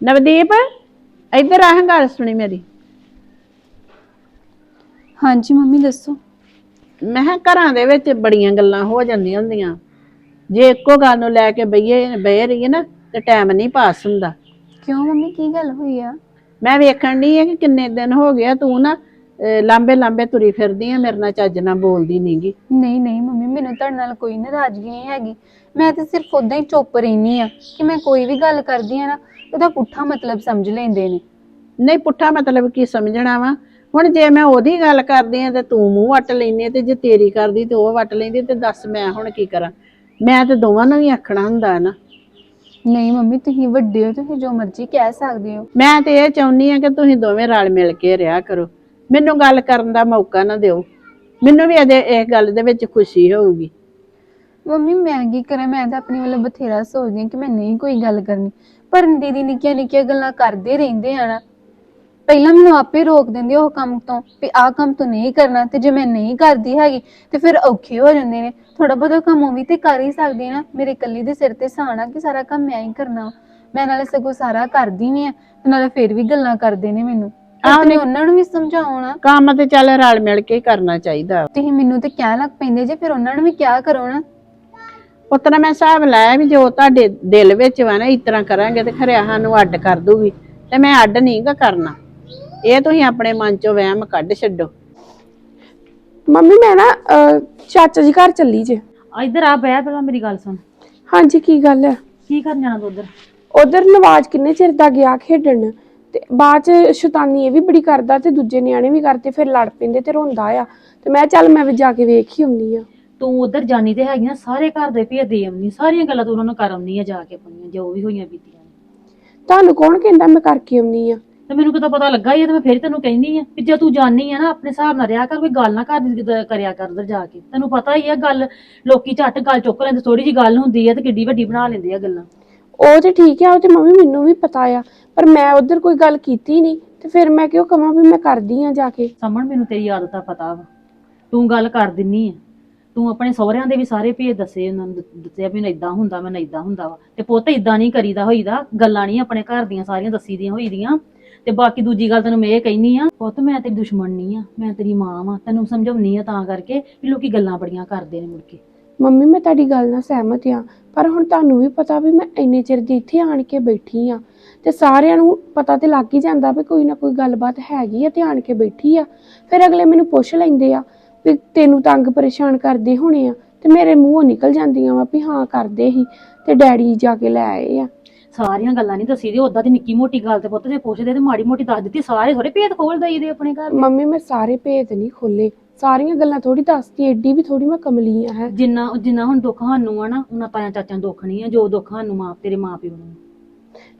ਨਵਦੀਪ ਇੱਧਰ ਆਹ ਗੱਲ ਸੁਣੀ ਮੇਰੀ। ਹਾਂਜੀ ਮੰਮੀ ਦੱਸੋ। ਮੈਂ ਕਿਹਾ ਘਰਾਂ ਦੇ ਵਿੱਚ ਬੜੀਆਂ ਗੱਲਾਂ ਹੋ ਜਾਂਦੀਆਂ ਹੁੰਦੀਆਂ। ਜੇ ਇੱਕੋ ਗੱਲ ਨੂੰ ਲੈ ਕੇ ਬਈਏ ਬਹਿ ਰਹੀਏ ਨਾ ਤੇ ਟਾਈਮ ਨਹੀਂ ਪਾਸ ਹੁੰਦਾ। ਕਿਉਂ ਮੰਮੀ ਕੀ ਗੱਲ ਹੋਈ ਆ? ਮੈਂ ਵੇਖਣ ਦੀ ਹੈ ਕਿ ਕਿੰਨੇ ਦਿਨ ਹੋ ਗਿਆ ਤੂੰ ਨਾ ਲਾਂਬੇ ਲਾਂਬੇ ਤੁਰੀ ਫਿਰਦੀ ਆ ਮੇਰੇ ਨਾਲ ਚੱਜ ਨਾਲ ਬੋਲਦੀ ਨਹੀਂਗੀ ਨਹੀਂ ਨਹੀਂ ਮੰਮੀ ਮੈਨੂੰ ਤੁਹਾਡੇ ਨਾਲ ਕੋਈ ਨਾਰਾਜ਼ਗੀ ਨਹੀਂ ਹੈਗੀ। ਮੈਂ ਤਾਂ ਸਿਰਫ ਉਦਾਂ ਹੀ ਚੁੱਪ ਰਹਿਨੀ ਆ ਕਿ ਮੈਂ ਕੋਈ ਵੀ ਗੱਲ ਕਰਦੀ ਆ ਨਾ ਉਹਦਾ ਪੁੱਠਾ ਮਤਲਬ ਸਮਝ ਲੈਂਦੇ ਨੇ। ਨਹੀਂ ਪੁੱਠਾ ਮਤਲਬ ਕੀ ਸਮਝਣਾ ਵਾ? ਹੁਣ ਜੇ ਮੈਂ ਉਹਦੀ ਗੱਲ ਕਰਦੀ ਆ ਤੇ ਤੂੰ ਮੂੰਹ ਵੱਟ ਲੈਨੀ ਤੇ ਜੇ ਤੇਰੀ ਕਰਦੀ ਤੇ ਉਹ ਵੱਟ ਲੈਂਦੀ ਤੇ ਦੱਸ ਮੈਂ ਹੁਣ ਕੀ ਕਰਾਂ? ਮੈਂ ਤੇ ਦੋਵਾਂ ਨੂੰ ਹੀ ਆਖਣਾ ਹੁੰਦਾ ਨਾ। ਨਹੀਂ ਮੰਮੀ ਤੁਸੀਂ ਵੱਡੇ ਹੋ ਤੁਸੀਂ ਜੋ ਮਰਜ਼ੀ ਕਹਿ ਸਕਦੇ ਹੋ। ਮੈਂ ਤੇ ਇਹ ਚਾਹੁੰਦੀ ਆ ਕਿ ਤੁਸੀਂ ਦੋਵੇਂ ਰਲ ਮਿਲ ਕੇ ਰਿਹਾ ਕਰੋ। ਮੈਨੂੰ ਗੱਲ ਕਰਨ ਦਾ ਮੌਕਾ ਨਾ ਦਿਓ। ਮੈਨੂੰ ਵੀ ਇਹਦੇ ਇਸ ਗੱਲ ਦੇ ਵਿੱਚ ਖੁਸ਼ੀ ਹੋਊਗੀ। ਮੰਮੀ ਮੈਂ ਕੀ ਕਰਾਂ? ਮੈਂ ਤਾਂ ਆਪਣੀ ਵੱਲੋਂ ਬਥੇਰਾ ਸੋਚਦੀ ਹਾਂ ਕਿ ਮੈਂ ਨਹੀਂ ਕੋਈ ਗੱਲ ਕਰਨੀ। ਪਰ ਦੀਦੀ ਨਿੱਕੀਆਂ ਨਿੱਕੀਆਂ ਗੱਲਾਂ ਕਰਦੇ ਰਹਿੰਦੇ ਆ ਨਾ। ਪਹਿਲਾਂ ਮੈਨੂੰ ਆਪੇ ਰੋਕ ਦਿੰਦੇ ਉਹ ਕੰਮ ਤੋਂ ਵੀ ਆਹ ਕੰਮ ਤੂੰ ਨਹੀਂ ਕਰਨਾ ਤੇ ਜੇ ਮੈਂ ਨਹੀਂ ਕਰਦੀ ਹੈਗੀ ਤੇ ਫਿਰ ਔਖੇ ਹੋ ਜਾਂਦੇ ਨੇ। ਥੋੜਾ ਬਹੁਤਾ ਕੰਮ ਉਹ ਵੀ ਤੇ ਕਰ ਹੀ ਸਕਦੀ ਨਾ। ਮੇਰੇ ਇਕੱਲੀ ਦੇ ਸਿਰ ਤੇ ਸਾਣਾ ਕਿ ਸਾਰਾ ਕੰਮ ਮੈਂ ਹੀ ਕਰਨਾ। ਮੈਂ ਨਾਲੇ ਸਗੋਂ ਸਾਰਾ ਕਰਦੀ ਵੀ ਆ ਤੇ ਨਾਲੇ ਫਿਰ ਵੀ ਗੱਲਾਂ ਕਰਦੇ ਨੇ ਮੈਨੂੰ। ਆਪਣੇ ਉਹਨਾਂ ਨੂੰ ਵੀ ਸਮਝਾਉਣਾ ਕੰਮ ਤੇ ਚੱਲ ਰਲ ਮਿਲ ਕੇ ਹੀ ਕਰਨਾ ਚਾਹੀਦਾ। ਤੁਸੀਂ ਮੈਨੂੰ ਤੇ ਕਹਿਣ ਲੱਗ ਪੈਂਦੇ ਜੇ ਫਿਰ ਉਹਨਾਂ ਨੂੰ ਵੀ ਕਿਆ ਕਰੋ ਨਾ। ਉਤਨਾ ਮੈਂ ਹਿਸਾਬ ਲਾਇਆ ਵੀ ਜੋ ਤੁਹਾਡੇ ਦਿਲ ਵਿੱਚ ਵਾ ਨਾ ਇਸ ਤਰ੍ਹਾਂ ਕਰਾਂਗੇ ਤੇ ਖਰਿਆ ਸਾਨੂੰ ਅੱਡ ਕਰ ਦੂਗੀ। ਤੇ ਮੈਂ ਅੱਡ ਨਹੀਂਗਾ ਕਰਨਾ। ਇਹ ਤੁਸੀਂ ਆਪਣੇ ਮਨ ਚੋਂ ਵਹਿਮ ਕੱਢ ਛੱਡੋ। ਮੰਮੀ ਮੈਂ ਨਾ ਅਹ, ਚਾਚਾ ਜੀ ਘਰ ਚੱਲੀ ਜੇ। ਆ ਇੱਧਰ ਆ ਬਹਿ ਪਹਿਲਾਂ ਮੇਰੀ ਗੱਲ ਸੁਣ। ਹਾਂਜੀ ਕੀ ਗੱਲ ਹੈ ਕੀ ਕਰਨ ਜਾਣਾ ਤੂੰ ਉੱਧਰ? ਉਧਰ ਨਵਾਜ਼ ਕਿੰਨੇ ਚਿਰ ਦਾ ਗਿਆ ਖੇਡਣ। ਤੇ ਬਾਅਦ ਚ ਸ਼ੈਤਾਨੀ ਇਹ ਵੀ ਬੜੀ ਕਰਦਾ ਤੇ ਦੂਜੇ ਨਿਆਣੇ ਵੀ ਕਰਦੇ ਫਿਰ ਲੜ ਪੈਂਦੇ ਤੇ ਰੋਂਦਾ ਆ। ਤੇ ਮੈਂ ਚੱਲ ਮੈਂ ਵੀ ਜਾ ਕੇ ਵੇਖ ਹੀ ਆਉਂਦੀ ਆ। ਤੂੰ ਉੱਧਰ ਜਾਣੀ ਤੇ ਹੈਗੀ ਨਾ ਸਾਰੇ ਘਰ ਦੇ ਭੇਦ ਦੇ ਆਉਣੀ ਸਾਰੀਆਂ ਗੱਲਾਂ ਤੂੰ ਉਹਨਾਂ ਨੂੰ ਕਰ ਆਉਣੀ ਆ ਜਾ ਕੇ ਆਪਣੀਆਂ ਜੋ ਵੀ ਹੋਈਆਂ ਬੀਤੀਆਂ ਨੇ। ਤੁਹਾਨੂੰ ਕੌਣ ਕਹਿੰਦਾ ਮੈਂ ਕਰਕੇ ਆਉਂਦੀ ਆ? ਤੇ ਮੈਨੂੰ ਕਿਤਾ ਪਤਾ ਲੱਗਾ ਹੀ ਆ ਤੇ ਮੈਂ ਫੇਰ ਤੈਨੂੰ ਕਹਿੰਦੀ ਆ ਕਿ ਜੇ ਤੂੰ ਜਾਣੀ ਆ ਨਾ ਆਪਣੇ ਹਿਸਾਬ ਨਾਲ ਰਿਹਾ ਕਰ ਕੋਈ ਗੱਲ ਨਾ ਕਰ ਜਿੱਦਾਂ ਕਰਿਆ ਕਰ ਉੱਧਰ ਜਾ ਕੇ। ਤੈਨੂੰ ਪਤਾ ਹੀ ਆ ਗੱਲ ਲੋਕੀ ਝੱਟ ਗੱਲ ਚੁੱਕ ਲੈਂਦੇ ਥੋੜੀ ਜੀ ਗੱਲ ਹੁੰਦੀ ਆ ਤੇ ਕਿੱਡੀ ਵੱਡੀ ਬਣਾ ਲੈਂਦੇ ਆ ਗੱਲਾਂ। ਉਹ ਤੇ ਠੀਕ ਆ ਉਹ ਤੇ ਮੰਮੀ ਮੈਨੂੰ ਵੀ ਪਤਾ ਆ ਪਰ ਮੈਂ ਉਧਰ ਕੋਈ ਗੱਲ ਕੀਤੀ ਨਹੀਂ ਤੇ ਫਿਰ ਮੈਂ ਕਿਉਂ ਕਹਾਂ ਵੀ ਮੈਂ ਕਰਦੀ ਆ ਜਾ ਕੇ? ਸਮਣ ਮੈਨੂੰ ਤੇਰੀ ਆਦਤ ਦਾ ਪਤਾ ਵਾ। ਤੂੰ ਗੱਲ ਕਰ ਦਿੰਨੀ ਆ। ਤੂੰ ਆਪਣੇ ਸਹੁਰਿਆਂ ਦੇ ਵੀ ਸਾਰੇ ਭੇਦ ਦੱਸੇ, ਉਹਨਾਂ ਨੂੰ ਦੱਸਿਆ ਵੀ ਨਾ ਇਦਾਂ ਹੁੰਦਾ ਮੈਂ ਇਦਾਂ ਹੁੰਦਾ ਵਾ। ਤੇ ਪੁੱਤ ਇਦਾਂ ਨਹੀਂ ਕਰੀਦਾ ਹੋਈਦਾ, ਗੱਲਾਂ ਨਹੀਂ ਆਪਣੇ ਘਰ ਦੀਆਂ ਸਾਰੀਆਂ ਦੱਸੀ ਦੀਆਂ ਹੋਈਦੀਆਂ। ਤੇ ਬਾਕੀ ਦੂਜੀ ਗੱਲ ਤੈਨੂੰ ਮੈਂ ਇਹ ਕਹਿਨੀ ਆ, ਪੁੱਤ ਮੈਂ ਤੇਰੀ ਦੁਸ਼ਮਣ ਨਹੀਂ ਆ, ਮੈਂ ਤੇਰੀ ਮਾਂ ਵਾਂ, ਤੈਨੂੰ ਸਮਝਾਉਣੀ ਆ ਤਾਂ ਕਰਕੇ ਵੀ ਲੋਕੀ ਗੱਲਾਂ ਬੜੀਆਂ ਕਰਦੇ ਨੇ ਮੁੜ ਕੇ। ਮੰਮੀ, ਮੈਂ ਤੁਹਾਡੀ ਗੱਲ ਨਾਲ ਸਹਿਮਤ ਆ, ਪਰ ਹੁਣ ਤੁਹਾਨੂੰ ਵੀ ਪਤਾ ਵੀ ਮੈਂ ਇੰਨੇ ਚਿਰ ਦੀ ਇੱਥੇ ਆਣ ਕੇ ਬੈਠੀ ਆ। ਤੇ ਸਾਰਿਆਂ ਨੂੰ ਪਤਾ ਤੇ ਲੱਗ ਹੀ ਜਾਂਦਾ ਵੀ ਕੋਈ ਨਾ ਕੋਈ ਗੱਲਬਾਤ ਹੈਗੀ ਆ ਤੇ ਆਣ ਕੇ ਬੈਠੀ ਆ। ਫਿਰ ਅਗਲੇ ਮੈਨੂੰ ਪੁੱਛ ਲੈਂਦੇ ਆ ਵੀ ਤੈਨੂੰ ਤੰਗ ਪਰੇਸ਼ਾਨ ਕਰਦੇ ਹੋਣੇ ਆ ਤੇ ਮੇਰੇ ਮੂੰਹੋਂ ਨਿਕਲ ਜਾਂਦੀਆਂ ਵਾ ਵੀ ਹਾਂ ਕਰਦੇ ਹੀ ਤੇ ਡੈਡੀ ਜਾ ਕੇ ਲੈ ਆਏ ਆ। ਸਾਰੀਆਂ ਗੱਲਾਂ ਨਹੀਂ ਦੱਸੀ ਦੀ ਉਦਾਂ ਦੀ ਨਿੱਕੀ ਮੋਟੀ ਗੱਲ ਤੇ ਪੁੱਤ ਜੇ ਪੁੱਛਦੇ ਤੇ ਮਾੜੀ ਮੋਟੀ ਦੱਸ ਦਿੱਤੀ ਸਾਰੇ ਥੋੜੇ ਭੇਦ ਖੋਲ ਦਈਦੇ ਆਪਣੇ ਘਰ। ਦੇ। ਮੰਮੀ ਮੈਂ ਸਾਰੇ ਭੇਦ ਨਹੀਂ ਖੋਲੇ ਸਾਰੀਆਂ ਗੱਲਾਂ ਥੋੜੀ ਦੱਸਦੀ ਏਡੀ ਵੀ ਥੋੜੀ ਮੈਂ ਕਮਲੀ ਆ ਹੈ। ਜਿੰਨਾ ਜਿੰਨਾ ਹੁਣ ਦੁੱਖ ਸਾਨੂੰ ਆ ਨਾ ਉਹਨਾਂ ਤਾਇਆ ਚਾਚਿਆਂ ਨੂੰ ਦੁੱਖ ਨਹੀਂ ਆ ਜੋ ਦੁੱਖ ਸਾਨੂੰ ਮਾਂ ਤੇਰੇ ਮਾਂ ਪਿਓ ਨੂੰ।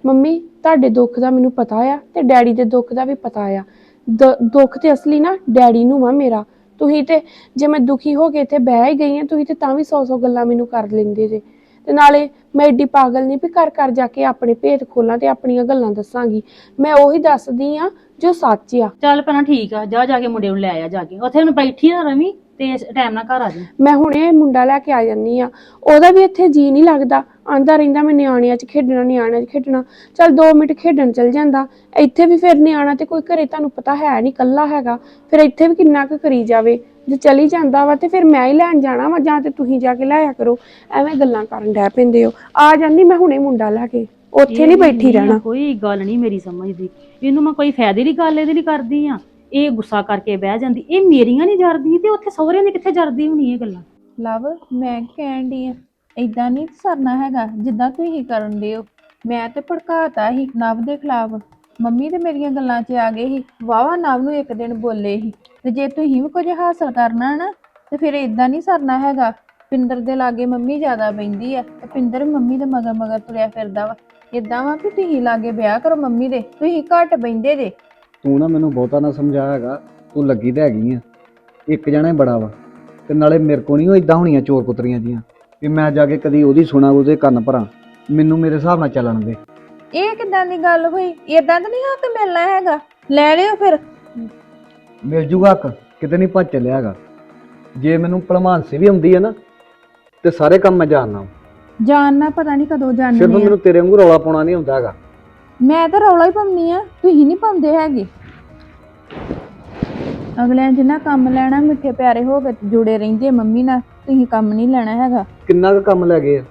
ਮੰਮੀ ਤੁਹਾਡੇ ਦੁੱਖ ਦਾ ਮੈਨੂੰ ਪਤਾ ਆ ਤੇ ਡੈਡੀ ਦੇ ਦੁੱਖ ਦਾ ਵੀ ਪਤਾ ਆ। ਦ- ਦੁੱਖ ਤੇ ਅਸਲੀ ਨਾ ਡੈਡੀ ਨੂੰ ਆ ਮੇਰਾ। ਤੁਸੀਂ ਤੇ ਜੇ ਮੈਂ ਦੁਖੀ ਹੋ ਕੇ ਇੱਥੇ ਬਹਿ ਹੀ ਗਈ ਆ ਤੁਸੀਂ ਤੇ ਤਾਂ ਵੀ ਸੌ ਸੌ ਗੱਲਾਂ ਮੈਨੂੰ ਕਰ ਲੈਂਦੇ ਜੇ। ਤੇ ਨਾਲੇ ਮੈਂ ਏਡੀ ਪਾਗਲ ਨਹੀਂ ਵੀ ਘਰ ਘਰ ਜਾ ਕੇ ਆਪਣੇ ਭੇਤ ਖੋਲਾਂ ਤੇ ਆਪਣੀਆਂ ਗੱਲਾਂ ਦੱਸਾਂਗੀ। ਮੈਂ ਉਹੀ ਦੱਸਦੀ ਆ ਜੋ ਸੱਚ ਆ। ਚੱਲ ਪਹਿਲਾਂ ਠੀਕ ਆ ਜਾ ਜਾ ਕੇ ਮੁੰਡੇ ਨੂੰ ਲੈ ਆ ਜਾ ਕੇ। ਉੱਥੇ ਹੁਣ ਬੈਠੀ ਨਾ ਰਵੀ ਤੇ ਟਾਈਮ ਨਾਲ ਘਰ ਆ ਜਾ। ਮੈਂ ਹੁਣੇ ਮੁੰਡਾ ਲੈ ਕੇ ਆ ਜਾਂਦੀ ਆ ਉਹਦਾ ਵੀ ਇੱਥੇ ਜੀ ਨਹੀਂ ਲੱਗਦਾ। ਆਂਦਾ ਰਹਿੰਦਾ ਮੈਂ ਨਿਆਣਿਆਂ 'ਚ ਖੇਡਣਾ ਨਿਆਣਿਆਂ 'ਚ ਖੇਡਣਾ। ਚੱਲ 2 ਮਿੰਟ ਖੇਡਣ ਚਲ ਜਾਂਦਾ। ਇੱਥੇ ਵੀ ਫਿਰ ਨਿਆਣਾ ਤੇ ਕੋਈ ਘਰੇ ਤੁਹਾਨੂੰ ਪਤਾ ਹੈ ਨਹੀਂ ਕੱਲਾ ਹੈਗਾ। ਫਿਰ ਇੱਥੇ ਵੀ ਕਿੰਨਾ ਕੁ ਕਰੀ ਜਾਵੇ। ਜੇ ਚਲੀ ਜਾਂਦਾ ਵਾ ਤੇ ਫਿਰ ਮੈਂ ਹੀ ਲੈਣ ਜਾਣਾ ਵਾ ਜਾਂ ਤੇ ਤੁਸੀਂ ਜਾ ਕੇ ਲਾਇਆ ਕਰੋ। ਐਵੇਂ ਗੱਲਾਂ ਕਰਨ ਡੈ ਪੈਂਦੇ ਹੋ। ਆ ਜਾਂਦੀ ਮੈਂ ਹੁਣੇ ਮੁੰਡਾ ਲੈ ਕੇ। ਉੱਥੇ ਨਹੀਂ ਬੈਠੀ ਰਹਿਣਾ। ਕੋਈ ਗੱਲ ਨਹੀਂ ਮੇਰੀ ਸਮਝਦੀ ਇਹਨੂੰ ਮੈਂ ਕੋਈ ਫਾਇਦੇ ਦੀ ਗੱਲ ਇਹਦੇ ਲਈ ਕਰਦੀ ਆ। ਇਹ ਗੁੱਸਾ ਕਰਕੇ ਬਹਿ ਜਾਂਦੀ। ਇਹ ਮੇਰੀਆਂ ਨਹੀਂ ਜਰਦੀ ਤੇ ਉੱਥੇ ਸਹੁਰਿਆਂ ਦੀ ਕਿੱਥੇ ਜਰਦੀ ਹੋਣੀ ਇਹ ਗੱਲਾਂ? ਲਵ ਮੈਂ ਕਹਿਣ ਦੀ ਆ ਇਦਾਂ ਨਹੀਂ ਸਰਨਾ ਹੈਗਾ, ਜਿੱਦਾਂ ਤੁਸੀਂ ਕਰਨ ਦਿਓ ਮੈਂ ਤੇ ਭੜਕਾਤਾ ਸੀ ਨਵ ਦੇ ਖਿਲਾਫ। ਮੰਮੀ ਤੇ ਮੇਰੀਆਂ ਗੱਲਾਂ 'ਚ ਆ ਗਏ ਸੀ। ਵਾਵਾ ਨਵ ਨੂੰ ਇੱਕ ਦਿਨ ਬੋਲੇ ਸੀ। ਤੇ ਜੇ ਤੁਸੀਂ ਵੀ ਕੁਝ ਹਾਸਲ ਕਰਨਾ ਨਾ, ਤੇ ਫਿਰ ਇਦਾਂ ਨਹੀਂ ਸਰਨਾ ਹੈਗਾ। ਪਿੰਦਰ ਦੇ ਲਾਗੇ ਮੰਮੀ ਜ਼ਿਆਦਾ ਬੈਂਦੀ ਆ, ਤੇ ਪਿੰਦਰ ਮੰਮੀ ਦੇ ਮਗਰ ਮਗਰ ਤੁਰਿਆ ਫਿਰਦਾ ਵਾ। ਇਦਾਂ ਵਾ ਕਿ ਤੁਸੀਂ ਲਾਗੇ ਵਿਆਹ ਕਰੋ ਮੰਮੀ ਦੇ, ਤੁਸੀਂ ਘੱਟ ਬੈਂਦੇ ਜੇ। ਤੂੰ ਨਾ ਮੈਨੂੰ ਬਹੁਤਾ ਨਾ ਸਮਝਾ ਹੈਗਾ, ਤੂੰ ਲੱਗੀ ਤਾਂ ਹੈਗੀ ਆ। ਇੱਕ ਜਣਾ ਹੀ ਬੜਾ ਵਾ, ਤੇ ਨਾਲੇ ਮੇਰੇ ਕੋ ਨਹੀਂ ਉਹ ਇਦਾਂ ਹੋਣੀਆਂ ਚੋਰ ਪੁੱਤਰੀਆਂ ਜੀਆਂ। ਵੀ ਮੈਂ ਜਾ ਕੇ ਕਦੀ ਉਹਦੀ ਸੁਣਾ ਉਹਦੇ ਕੰਨ ਭਰਾਂ। ਮੈਨੂੰ ਮੇਰੇ ਹਿਸਾਬ ਨਾਲ ਚੱਲਣ ਦੇ। ਇਹ ਕਿਦਾਂ ਦੀ ਗੱਲ ਹੋਈ? ਇਦਾਂ ਤਾਂ ਨਹੀਂ ਹੱਕ ਮਿਲਣਾ ਹੈਗਾ? ਲੈ ਲਿਓ ਫਿਰ। ਮਿਲ ਜੂਗਾ ਹੱਕ ਕਿਤੇ ਨਹੀਂ ਭੱਜ ਚੱਲਿਆ ਹੈਗਾ। ਜੇ ਮੈਨੂੰ ਭਲਮਾਨਸੀ ਵੀ ਆਉਂਦੀ ਹੈ ਨਾ ਤੇ ਸਾਰੇ ਕੰਮ ਮੈਂ ਜਾਣਦਾ ਜਾਣਨਾ ਪਤਾ ਨਹੀਂ ਕਦੋਂ ਜਾਣਨੇ ਸਿਰਫ ਆ। ਮੈਨੂੰ ਤੇਰੇ ਵਾਂਗੂ ਰੌਲਾ ਪਾਉਣਾ ਨਹੀਂ ਹੁੰਦਾ ਹੈਗਾ। ਮੈਂ ਤਾਂ ਰੌਲਾ ਹੀ ਪਾਉਂਦੀ ਆ ਤੁਸੀਂ ਨਹੀਂ ਪਾਉਂਦੇ ਹੈਗੇ। ਅਗਲਿਆਂ ਜਿੰਨਾ ਕੰਮ ਲੈਣਾ ਮਿੱਠੇ ਪਿਆਰੇ ਹੋ ਕੇ ਜੁੜੇ ਰਹਿੰਦੇ ਮੰਮੀ ਨਾਲ। ਤੁਸੀਂ ਕੰਮ ਨਹੀਂ ਲੈਣਾ ਹੈਗਾ। ਕਿੰਨਾ ਕੁ ਕੰਮ ਲੈ ਗਏ ਆ?